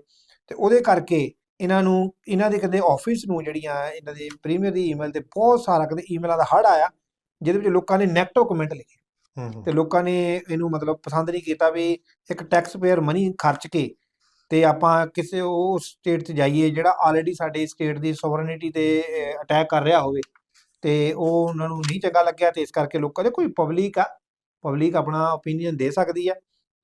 ਤੇ ਉਹਦੇ ਕਰਕੇ ਇਹਨਾਂ ਨੂੰ ਇਹਨਾਂ ਦੇ ਕਦੇ ਆਫਿਸ ਨੂੰ ਜਿਹੜੀਆਂ ਇਹਨਾਂ ਦੇ ਪ੍ਰੀਮੀਅਰ ਦੀ ਈਮੇਲ ਤੇ ਬਹੁਤ ਸਾਰਾ ਕਦੇ ਈਮੇਲਾਂ ਦਾ ਹੜ ਆਇਆ ਜਿਹਦੇ ਵਿੱਚ ਲੋਕਾਂ ਨੇ ਨੈਗੇਟਿਵ ਕਮੈਂਟ ਲਿਖੇ। ਤੇ ਲੋਕਾਂ ਨੇ ਇਹਨੂੰ ਮਤਲਬ ਪਸੰਦ ਨਹੀਂ ਕੀਤਾ ਵੀ ਇੱਕ ਟੈਕਸ ਪੇਅਰ ਮਨੀ ਖਰਚ ਕੇ ਤੇ ਆਪਾਂ ਕਿਸੇ ਉਹ ਸਟੇਟ 'ਚ ਜਾਈਏ ਜਿਹੜਾ ਆਲਰੇਡੀ ਸਾਡੇ ਸਟੇਟ ਦੀ ਸੋਵਰਨਿਟੀ ਤੇ ਅਟੈਕ ਕਰ ਰਿਹਾ ਹੋਵੇ। ਤੇ ਉਹ ਉਹਨਾਂ ਨੂੰ ਨਹੀਂ ਚੰਗਾ ਲੱਗਿਆ ਤੇ ਇਸ ਕਰਕੇ ਲੋਕਾਂ ਦੇ ਕੋਈ ਪਬਲਿਕ ਆ ਪਬਲਿਕ ਆਪਣਾ ਓਪੀਨੀਅਨ ਦੇ ਸਕਦੀ ਆ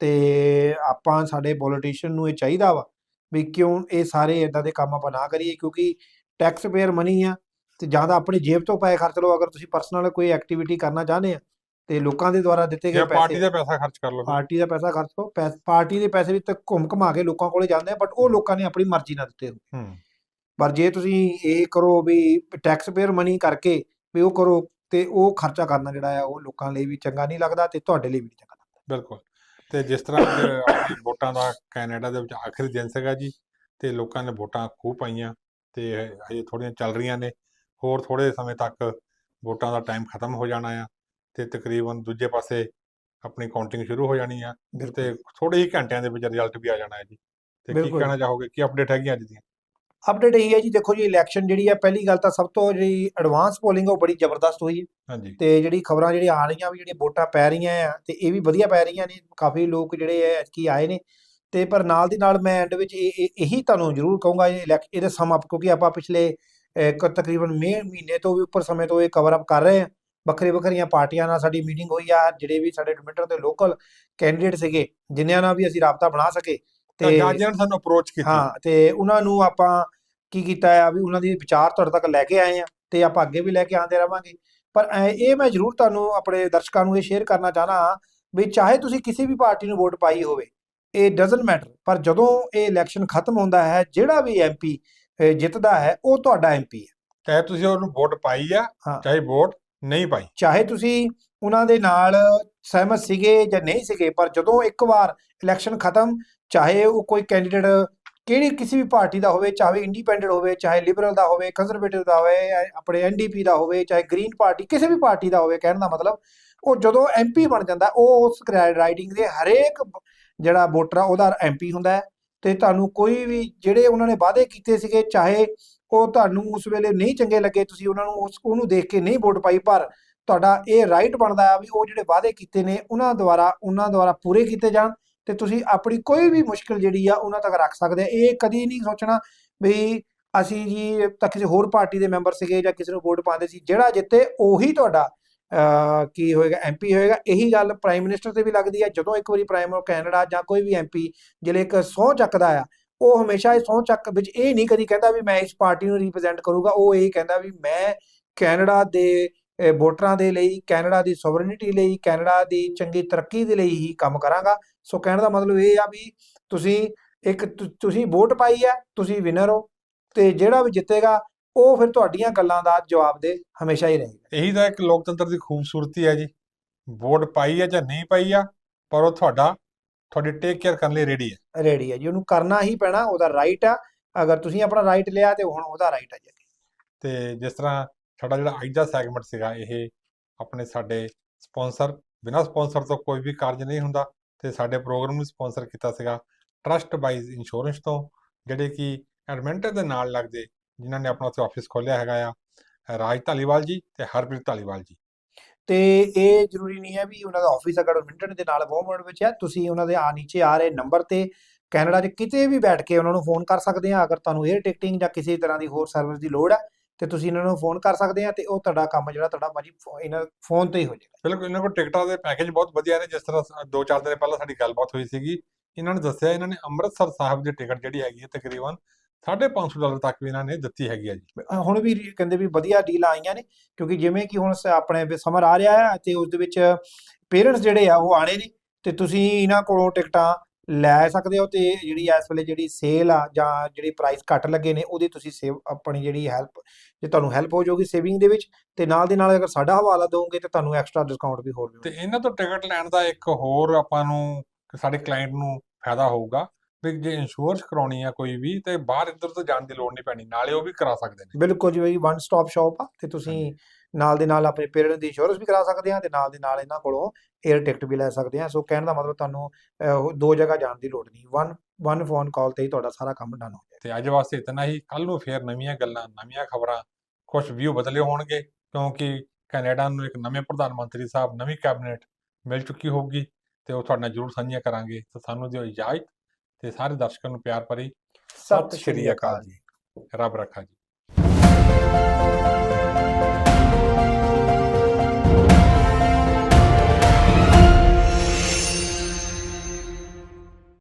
ਤੇ ਆਪਾਂ ਸਾਡੇ ਪੋਲੀਟੀਸ਼ੀਅਨ ਨੂੰ ਇਹ ਚਾਹੀਦਾ ਵਾ ਵੀ ਕਿਉਂ ਇਹ ਸਾਰੇ ਇਦਾਂ ਦੇ ਕੰਮ ਆਪਾਂ ਨਾ ਕਰੀਏ ਕਿਉਂਕਿ ਟੈਕਸ ਪੇਅਰ ਮਨੀ ਆ ਤੇ ਜਾਂ ਤਾਂ ਆਪਣੀ ਜੇਬ ਤੋਂ ਪੈਸੇ ਖਰਚ ਲਓ ਅਗਰ ਤੁਸੀਂ ਪਰਸਨਲ ਕੋਈ ਐਕਟੀਵਿਟੀ ਕਰਨਾ ਚਾਹੁੰਦੇ ਆ ਤੇ ਲੋਕਾਂ ਦੇ ਦੁਆਰਾ ਦਿੱਤੇ ਗਏ ਜਾਂ ਪਾਰਟੀ ਪੈਸੇ ਦਾ ਪੈਸਾ ਖਰਚ ਕਰ ਲਓ। ਪਾਰਟੀ ਦਾ ਪੈਸਾ ਖਰਚ ਪੈ- ਪਾਰਟੀ ਦੇ ਪੈਸੇ ਵੀ ਤਾਂ ਘੁੰਮ ਘਮਾ ਕੇ ਲੋਕਾਂ ਕੋਲੇ ਜਾਂਦੇ ਆ ਬਟ ਉਹ ਲੋਕਾਂ ਨੇ ਆਪਣੀ ਮਰਜ਼ੀ ਨਾਲ ਦਿੱਤੇ ਹੋਏ ਹੂੰ ਪਰ ਜੇ ਤੁਸੀਂ ਇਹ ਕਰੋ ਵੀ ਟੈਕਸ ਪੇਅਰ ਮਨੀ ਕਰਕੇ ਵੀ ਉਹ ਕਰੋ ਤੇ ਉਹ ਖਰਚਾ ਕਰਨਾ ਜਿਹੜਾ ਆ ਉਹ ਲੋਕਾਂ ਲਈ ਵੀ ਚੰਗਾ ਨਹੀਂ ਲੱਗਦਾ ਤੇ ਤੁਹਾਡੇ ਲਈ ਵੀ ਨਹੀਂ ਚੰਗਾ ਲੱਗਦਾ। ਬਿਲਕੁਲ। ਤੇ ਜਿਸ ਤਰ੍ਹਾਂ ਅੱਜ ਵੋਟਾਂ ਦਾ ਕੈਨੇਡਾ ਦੇ ਵਿੱਚ ਆਖਰੀ ਦਿਨ ਸੀਗਾ ਜੀ ਤੇ ਲੋਕਾਂ ਨੇ ਵੋਟਾਂ ਖੂਬ ਪਾਈਆਂ ਤੇ ਹਜੇ ਥੋੜੀਆਂ ਚੱਲ ਰਹੀਆਂ ਨੇ ਹੋਰ ਥੋੜੇ ਸਮੇਂ ਤੱਕ ਵੋਟਾਂ ਦਾ ਟਾਈਮ ਖਤਮ ਹੋ ਜਾਣਾ ਆ ਤੇ ਤਕਰੀਬਨ ਦੂਜੇ ਪਾਸੇ ਆਪਣੀ ਕਾਊਂਟਿੰਗ ਸ਼ੁਰੂ ਹੋ ਜਾਣੀ ਆ ਤੇ ਥੋੜੇ ਹੀ ਘੰਟਿਆਂ ਦੇ ਵਿੱਚ ਰਿਜ਼ਲਟ ਵੀ ਆ ਜਾਣਾ ਹੈ ਜੀ। ਤੇ ਕੀ। ਕਹਿਣਾ ਚਾਹੋਗੇ ਕੀ ਅਪਡੇਟ ਹੈਗੀ ਅੱਜ ਦੀਆਂ? ਅਪਡੇਟ ਇਹ ਹੈ ਜੀ ਦੇਖੋ ਜੀ ਇਲੈਕਸ਼ਨ ਜਿਹੜੀ ਆ ਪਹਿਲੀ ਗੱਲ ਤਾਂ ਸਭ ਤੋਂ ਜਿਹੜੀ ਐਡਵਾਂਸ ਪੋਲਿੰਗ ਉਹ ਬੜੀ ਜ਼ਬਰਦਸਤ ਹੋਈ ਹੈ। ਹਾਂਜੀ। ਤੇ ਜਿਹੜੀ ਖਬਰਾਂ ਜਿਹੜੀਆਂ ਆ ਰਹੀਆਂ ਵੀ ਜਿਹੜੀਆਂ ਵੋਟਾਂ ਪੈ ਰਹੀਆਂ ਆ ਤੇ ਇਹ ਵੀ ਵਧੀਆ ਪੈ ਰਹੀਆਂ ਨੇ ਕਾਫੀ ਲੋਕ ਜਿਹੜੇ ਐ ਐਤਕੀ ਆਏ ਨੇ। ਤੇ ਪਰ ਨਾਲ ਦੀ ਨਾਲ ਮੈਂ ਐਂਡ ਵਿੱਚ ਇਹ ਤੁਹਾਨੂੰ ਜ਼ਰੂਰ ਕਹੂੰਗਾ ਇਹਦੇ ਸਮ ਅਪ ਕਿਉਂਕਿ ਆਪਾਂ ਪਿਛਲੇ ਕ- ਤਕਰੀਬਨ ਮੇ ਮਹੀਨੇ ਤੋਂ ਵੀ ਉੱਪਰ ਸਮੇਂ ਤੋਂ ਇਹ ਕਵਰ ਅਪ ਕਰ ਰਹੇ ਆ। ਵੱਖਰੇ ਵੱਖਰੀਆਂ ਪਾਰਟੀਆਂ ਨਾਲ ਸਾਡੀ ਮੀਟਿੰਗ ਹੋਈ ਆ ਜਿਹੜੇ ਵੀ ਸਾਡੇ ਡਿਮਿਟਰ ਦੇ ਲੋਕਲ ਕੈਂਡੀਡੇਟ ਸੀਗੇ ਜਿਨ੍ਹਾਂ ਨਾਲ ਵੀ ਅਸੀਂ ਰਾਬਤਾ ਬਣਾ ਸਕੇ ਤਾਂ ਤੇ ਜੱਜ ਨੇ ਸਾਨੂੰ ਅਪਰੋਚ ਕੀਤੀ। ਹਾਂ ਤੇ ਉਹਨਾਂ ਨੂੰ ਆਪਾਂ ਕੀ ਕੀਤਾ ਆ ਵੀ ਉਹਨਾਂ ਦੀ ਵਿਚਾਰ ਤੁਹਾਡੇ ਤੱਕ ਲੈ ਕੇ ਆਏ ਆ ਤੇ ਆਪਾਂ ਅੱਗੇ ਵੀ ਲੈ ਕੇ ਆਉਂਦੇ ਰਵਾਂਗੇ। ਪਰ ਇਹ ਮੈਂ ਜ਼ਰੂਰ ਤੁਹਾਨੂੰ ਆਪਣੇ ਦਰਸ਼ਕਾਂ ਨੂੰ ਇਹ ਸ਼ੇਅਰ ਕਰਨਾ ਚਾਹਨਾ ਵੀ ਚਾਹੇ ਤੁਸੀਂ ਕਿਸੇ ਵੀ ਪਾਰਟੀ ਨੂੰ ਵੋਟ ਪਾਈ ਹੋਵੇ ਇਹ ਡਸਨਟ ਮੈਟਰ ਪਰ ਜਦੋਂ ਇਹ ਇਲੈਕਸ਼ਨ ਖਤਮ ਹੁੰਦਾ ਹੈ ਜਿਹੜਾ ਵੀ ਐਮਪੀ ਜਿੱਤਦਾ ਹੈ ਉਹ ਤੁਹਾਡਾ ਐਮਪੀ ਹੈ। ਚਾਹੇ ਤੁਸੀਂ ਉਹਨੂੰ ਵੋਟ ਪਾਈ ਆ। ਚਾਹੇ ਵੋਟ ਨਹੀਂ ਪਾਈ। ਚਾਹੇ ਤੁਸੀਂ ਉਹਨਾਂ ਦੇ ਨਾਲ ਸਹਿਮਤ ਸੀਗੇ ਜਾਂ ਨਹੀਂ ਸੀਗੇ ਪਰ ਜਦੋਂ ਇੱਕ ਵਾਰ ਇਲੈਕਸ਼ਨ ਖਤਮ ਚਾਹੇ ਉਹ ਕੋਈ ਕੈਂਡੀਡੇਟ ਕਿਹੜੀ ਕਿਸੇ ਵੀ ਪਾਰਟੀ ਦਾ ਹੋਵੇ, ਚਾਹੇ ਇੰਡੀਪੈਂਡੈਂਟ ਹੋਵੇ, ਚਾਹੇ ਲਿਬਰਲ ਦਾ ਹੋਵੇ ਕੰਜ਼ਰਵੇਟਿਵ ਦਾ ਹੋਵੇ, ਜਾਂ ਆਪਣੇ ਐਨਡੀਪੀ ਦਾ ਹੋਵੇ, ਚਾਹੇ ਗ੍ਰੀਨ ਪਾਰਟੀ ਕਿਸੇ ਵੀ ਪਾਰਟੀ ਦਾ ਹੋਵੇ, ਕਹਿਣ ਦਾ ਮਤਲਬ, ਉਹ ਜਦੋਂ ਐਮਪੀ ਬਣ ਜਾਂਦਾ, ਉਹ ਉਸ ਰਾਈਡਿੰਗ ਦੇ ਹਰੇਕ ਜਿਹੜਾ ਵੋਟਰ ਆ, ਉਹਦਾ ਐਮਪੀ ਹੁੰਦਾ ਹੈ। ਤੇ ਤੁਹਾਨੂੰ ਕੋਈ ਵੀ ਜਿਹੜੇ ਉਹਨਾਂ ਨੇ ਵਾਅਦੇ ਕੀਤੇ ਸੀਗੇ, ਚਾਹੇ ਉਹ ਤੁਹਾਨੂੰ ਉਸ ਵੇਲੇ ਨਹੀਂ ਚੰਗੇ ਲੱਗੇ, ਤੁਸੀਂ ਉਹਨਾਂ ਨੂੰ ਉਸ, ਉਹਨੂੰ ਦੇਖ ਕੇ ਨਹੀਂ ਵੋਟ ਪਾਈ, ਪਰ ਤੁਹਾਡਾ ਇਹ ਰਾਈਟ ਬਣਦਾ ਆ ਵੀ ਉਹ ਜਿਹੜੇ ਵਾਅਦੇ ਕੀਤੇ ਨੇ, ਉਹਨਾਂ ਦੁਆਰਾ ਉਹਨਾਂ ਦੁਆਰਾ ਪੂਰੇ ਕੀਤੇ ਜਾਣ। ਤੇ ਤੁਸੀਂ ਆਪਣੀ ਕੋਈ ਵੀ ਮੁਸ਼ਕਲ ਜਿਹੜੀ ਆ ਉਹਨਾਂ ਤੱਕ ਰੱਖ ਸਕਦੇ ਆ। ਇਹ ਕਦੀ ਨਹੀਂ ਸੋਚਣਾ ਵੀ ਅਸੀਂ ਜੀ ਤਾਂ ਕਿਸੇ ਹੋਰ ਪਾਰਟੀ ਦੇ ਮੈਂਬਰ ਸੀਗੇ ਜਾਂ ਕਿਸੇ ਨੂੰ ਵੋਟ ਪਾਉਂਦੇ ਸੀ। ਜਿਹੜਾ ਜਿੱਤੇ ਉਹੀ ਤੁਹਾਡਾ ਅਹ, ਕੀ ਹੋਏਗਾ ਐਮਪੀ ਹੋਏਗਾ। ਇਹੀ ਗੱਲ ਪ੍ਰਾਈਮ ਮਿਨਿਸਟਰ ਤੇ ਵੀ ਲੱਗਦੀ ਹੈ ਜਦੋਂ ਇੱਕ ਵਾਰੀ ਪ੍ਰਾਈਮ ਕੈਨੇਡਾ ਜਾਂ ਕੋਈ ਵੀ ਐਮਪੀ ਜਿਹੜੇ ਇੱਕ ਸਹੁੰ ਚੱਕਦਾ ਆ ਉਹ ਹਮੇਸ਼ਾ ਇਹ ਸਹੁੰ ਚੱਕ ਵਿੱਚ ਇਹ ਨਹੀਂ ਕਦੀ ਕਹਿੰਦਾ ਵੀ ਮੈਂ ਇਸ ਪਾਰਟੀ ਨੂੰ ਰਿਪਰੈਜ਼ੈਂਟ ਕਰੂਗਾ। ਉਹ ਇਹ ਕਹਿੰਦਾ ਵੀ ਮੈਂ ਕੈਨੇਡਾ ਦੇ ਵੋਟਰਾਂ ਦੇ ਲਈ ਕੈਨੇਡਾ ਦੀ ਸੋਵਰਨਿਟੀ ਲਈ ਕੈਨੇਡਾ ਦੀ ਚੰਗੀ ਤਰੱਕੀ ਦੇ ਲਈ ਹੀ ਕੰਮ ਕਰਾਂਗਾ। ਸੋ ਕਹਿਣ ਦਾ ਮਤਲਬ ਇਹ ਆ ਵੀ ਤੁਸੀਂ ਇੱਕ ਤੁਸੀਂ ਵੋਟ ਪਾਈ ਹੈ ਤੁਸੀਂ ਵਿਨਰ ਹੋ ਤੇ ਜਿਹੜਾ ਵੀ ਜਿੱਤੇਗਾ ਉਹ ਫਿਰ ਤੁਹਾਡੀਆਂ ਗੱਲਾਂ ਦਾ ਜਵਾਬ ਦੇ ਹਮੇਸ਼ਾ ਹੀ ਰਹੇਗਾ। ਇਹੀ ਤਾਂ ਇੱਕ ਲੋਕਤੰਤਰ ਦੀ ਖੂਬਸੂਰਤੀ ਹੈ ਜੀ। ਵੋਟ ਪਾਈ ਹੈ ਜਾਂ ਨਹੀਂ ਪਾਈ ਆ ਪਰ ਉਹ ਤੁਹਾਡਾ ਤੁਹਾਡੀ ਟੇਕ ਕੇਅਰ ਕਰਨ ਲਈ ਰੈਡੀ ਹੈ। ਰੈਡੀ ਹੈ ਜੀ ਉਹਨੂੰ ਕਰਨਾ ਹੀ ਪੈਣਾ ਉਹਦਾ ਰਾਈਟ ਆ। ਅਗਰ ਤੁਸੀਂ ਆਪਣਾ ਰਾਈਟ ਲਿਆ ਤੇ ਹੁਣ ਉਹਦਾ ਰਾਈਟ ਆ ਜੀ। ਤੇ ਜਿਸ ਤਰ੍ਹਾਂ ਸਾਡਾ ਜਿਹੜਾ ਅੱਜ ਦਾ ਸੈਗਮੈਂਟ ਸੀਗਾ ਇਹ ਆਪਣੇ ਸਾਡੇ ਸਪਾਂਸਰ ਬਿਨਾਂ ਸਪਾਂਸਰ ਤੋਂ ਕੋਈ ਵੀ ਕਾਰਜ ਨਹੀਂ ਹੁੰਦਾ। ਤੇ ਸਾਡੇ ਪ੍ਰੋਗਰਾਮ ਨੂੰ ਸਪਾਂਸਰ ਕੀਤਾ ਸੀਗਾ ਟਰਸਟ ਵਾਈਜ਼ ਇੰਸ਼ੋਰੈਂਸ ਤੋਂ, ਜਿਹੜੇ ਕਿ ਐਡਮਿੰਟਨ ਦੇ ਨਾਲ ਲੱਗਦੇ, ਜਿਨ੍ਹਾਂ ਨੇ ਆਪਣਾ ਉੱਥੇ ਆਫਿਸ ਖੋਲ੍ਹਿਆ ਹੈਗਾ ਆ, ਰਾਜ ਧਾਲੀਵਾਲ ਜੀ ਤੇ ਹਰਪ੍ਰੀਤ ਧਾਲੀਵਾਲ ਜੀ। ਤੇ ਇਹ ਜ਼ਰੂਰੀ ਨਹੀਂ ਹੈ ਵੀ ਉਹਨਾਂ ਦਾ ਆਫਿਸ ਅਗਰ ਮਿੰਟਨ ਦੇ ਨਾਲ ਵੋਮਵਰਡ ਵਿੱਚ ਹੈ, ਤੁਸੀਂ ਉਹਨਾਂ ਦੇ ਆ ਨੀਚੇ ਆ ਰਹੇ ਨੰਬਰ ਤੇ ਕੈਨੇਡਾ 'ਚ ਕਿਤੇ ਵੀ ਬੈਠ ਕੇ ਉਹਨਾਂ ਨੂੰ ਫੋਨ ਕਰ ਸਕਦੇ ਆ, ਅਗਰ ਤੁਹਾਨੂੰ 에ਅਰ ਟਿਕਟਿੰਗ ਜਾਂ ਕਿਸੇ ਤਰ੍ਹਾਂ ਦੀ ਹੋਰ ਸਰਵਿਸ ਦੀ ਲੋੜ ਹੈ ਤੇ ਤੁਸੀਂ ਇਹਨਾਂ ਨੂੰ ਫੋਨ ਕਰ ਸਕਦੇ ਆ ਤੇ ਉਹ ਤੁਹਾਡਾ ਕੰਮ ਜਿਹੜਾ ਤੁਹਾਡਾ ਭਾਜੀ ਫੋ- ਇਹਨਾਂ ਫੋਨ ਤੇ ਹੀ ਹੋ ਜਾਏਗਾ। ਬਿਲਕੁਲ ਇਹਨਾਂ ਕੋਲ ਟਿਕਟਾਂ ਦੇ ਪੈਕੇਜ ਬਹੁਤ ਵਧੀਆ ਨੇ ਜਿਸ ਤਰ੍ਹਾਂ ਸ- ਦੋ ਚਾਰ ਦਿਨ ਪਹਿਲਾਂ ਸਾਡੀ ਗੱਲਬਾਤ ਹੋਈ ਸੀਗੀ। ਇਹਨਾਂ ਨੇ ਦੱਸਿਆ ਇਹਨਾਂ ਨੇ ਅੰਮ੍ਰਿਤਸਰ ਸਾਹਿਬ ਦੀ ਟਿਕਟ ਜਿਹੜੀ ਹੈਗੀ ਹੈ ਤਕਰੀਬਨ 550 ਡਾਲਰ ਤੱਕ ਵੀ ਇਹਨਾਂ ਨੇ ਦਿੱਤੀ ਹੈਗੀ ਹੈ ਜੀ। ਹੁਣ ਵੀ ਰੀ- ਕਹਿੰਦੇ ਵੀ ਵਧੀਆ ਡੀਲ ਆਈਆਂ ਨੇ ਕਿਉਂਕਿ ਜਿਵੇਂ ਕਿ ਹੁਣ ਸ- ਆਪਣੇ ਸਮਰ ਆ ਰਿਹਾ ਹੈ ਤੇ ਉਸ ਦੇ ਵਿੱਚ ਪੇਰੈਂਟਸ ਜਿਹੜੇ ਆ ਉਹ ਆਣੇ ਨੇ ਤੇ ਤੁਸੀਂ ਇਹਨਾਂ ਕੋਲੋਂ ਟਿਕਟਾਂ ਲੈ ਸਕਦੇ ਹੋ ਤੇ ਜਿਹੜੀ ਇਸ ਵੇਲੇ ਜਿਹੜੀ ਸੇਲ ਆ ਜਾਂ ਜਿਹੜੀ ਪ੍ਰਾਈਸ ਘੱਟ ਲੱਗੇ ਨੇ ਉਹਦੀ ਤੁਸੀਂ ਸੇਵ ਆਪਣੀ ਜਿਹੜੀ ਹੈਲਪ ਜੇ ਤੁਹਾਨੂੰ ਹੈਲਪ ਹੋ ਜਾਊਗੀ ਸੇਵਿੰਗ ਦੇ ਵਿੱਚ ਤੇ ਨਾਲ ਦੇ ਨਾਲ ਅਗਰ ਸਾਡਾ ਹਵਾਲਾ ਦੋਗੇ ਤੇ ਤੁਹਾਨੂੰ ਐਕਸਟਰਾ ਡਿਸਕਾਊਂਟ ਵੀ ਹੋਰ ਤੇ ਮਿਲੇਗਾ। ਇਹਨਾਂ ਤੋਂ ਟਿਕਟ ਲੈਣ ਦਾ ਇੱਕ ਹੋਰ ਆਪਾਂ ਨੂੰ ਸਾਡੇ ਕਲਾਇੰਟ ਨੂੰ ਫਾਇਦਾ ਹੋਊਗਾ ਵੀ ਜੇ ਇੰਸ਼ੋਰੈਂਸ ਕਰਾਉਣੀ ਆ ਕੋਈ ਵੀ ਤੇ ਬਾਹਰ ਇੱਧਰ ਤੋਂ ਜਾਣ ਦੀ ਲੋੜ ਨਹੀਂ ਪੈਣੀ ਨਾਲੇ ਉਹ ਵੀ ਕਰਾ ਸਕਦੇ ਨੇ। ਬਿਲਕੁਲ ਜੀ ਬਈ ਵਨ ਸਟਾਪ ਸ਼ਾਪ ਆ ਤੇ ਤੁਸੀਂ ਨਾਲ ਦੇ ਨਾਲ ਆਪਣੇ ਪੇਰੈਂਟਸ ਦੀ ਇੰਸ਼ੋਰੈਂਸ ਵੀ ਕਰਾ ਸਕਦੇ ਆ ਤੇ ਨਾਲ ਦੇ ਨਾਲ ਇਹਨਾਂ ਕੋਲੋਂ 에ਅਰ ਟਿਕਟ ਵੀ ਲੈ ਸਕਦੇ ਆ ਸੋ ਕਹਿਣ ਦਾ ਮਤਲਬ ਤੁਹਾਨੂੰ ਦੋ ਜਗ੍ਹਾ ਜਾਣ ਦੀ ਲੋੜ ਨਹੀਂ। ਵਨ ਵਨ ਫੋਨ ਕਾਲ ਤੇ ਹੀ ਤੁਹਾਡਾ ਸਾਰਾ ਕੰਮ ਡਨ ਹੋ ਜਾਏਗਾ। ਤੇ ਅੱਜ ਵਾਸਤੇ ਇਤਨਾ ਹੀ। ਕੱਲ ਨੂੰ ਫੇਰ ਨਵੀਆਂ ਗੱਲਾਂ ਨਵੀਆਂ ਖਬਰਾਂ ਕੁਝ ਵਿਊ ਬਦਲੇ ਹੋਣਗੇ ਕਿਉਂਕਿ ਕੈਨੇਡਾ ਨੂੰ ਇੱਕ ਨਵੇਂ ਪ੍ਰਧਾਨ ਮੰਤਰੀ ਸਾਹਿਬ ਨਵੀਂ ਕੈਬਨਿਟ ਮਿਲ ਚੁੱਕੀ ਹੋਊਗੀ ਤੇ ਉਹ ਤੁਹਾਡੇ ਨਾਲ ਜ਼ਰੂਰ ਸਾਂਝੀਆਂ ਕਰਾਂਗੇ। ਤੇ ਸਾਨੂੰ ਦਿਓ ਇਜਾਜ਼ਤ ਤੇ ਸਾਰੇ ਦਰਸ਼ਕਾਂ ਨੂੰ ਪਿਆਰ ਭਰੀ ਸਤਿ ਸ਼੍ਰੀ ਅਕਾਲ ਰੱਬ ਰੱਖਾ ਜੀ।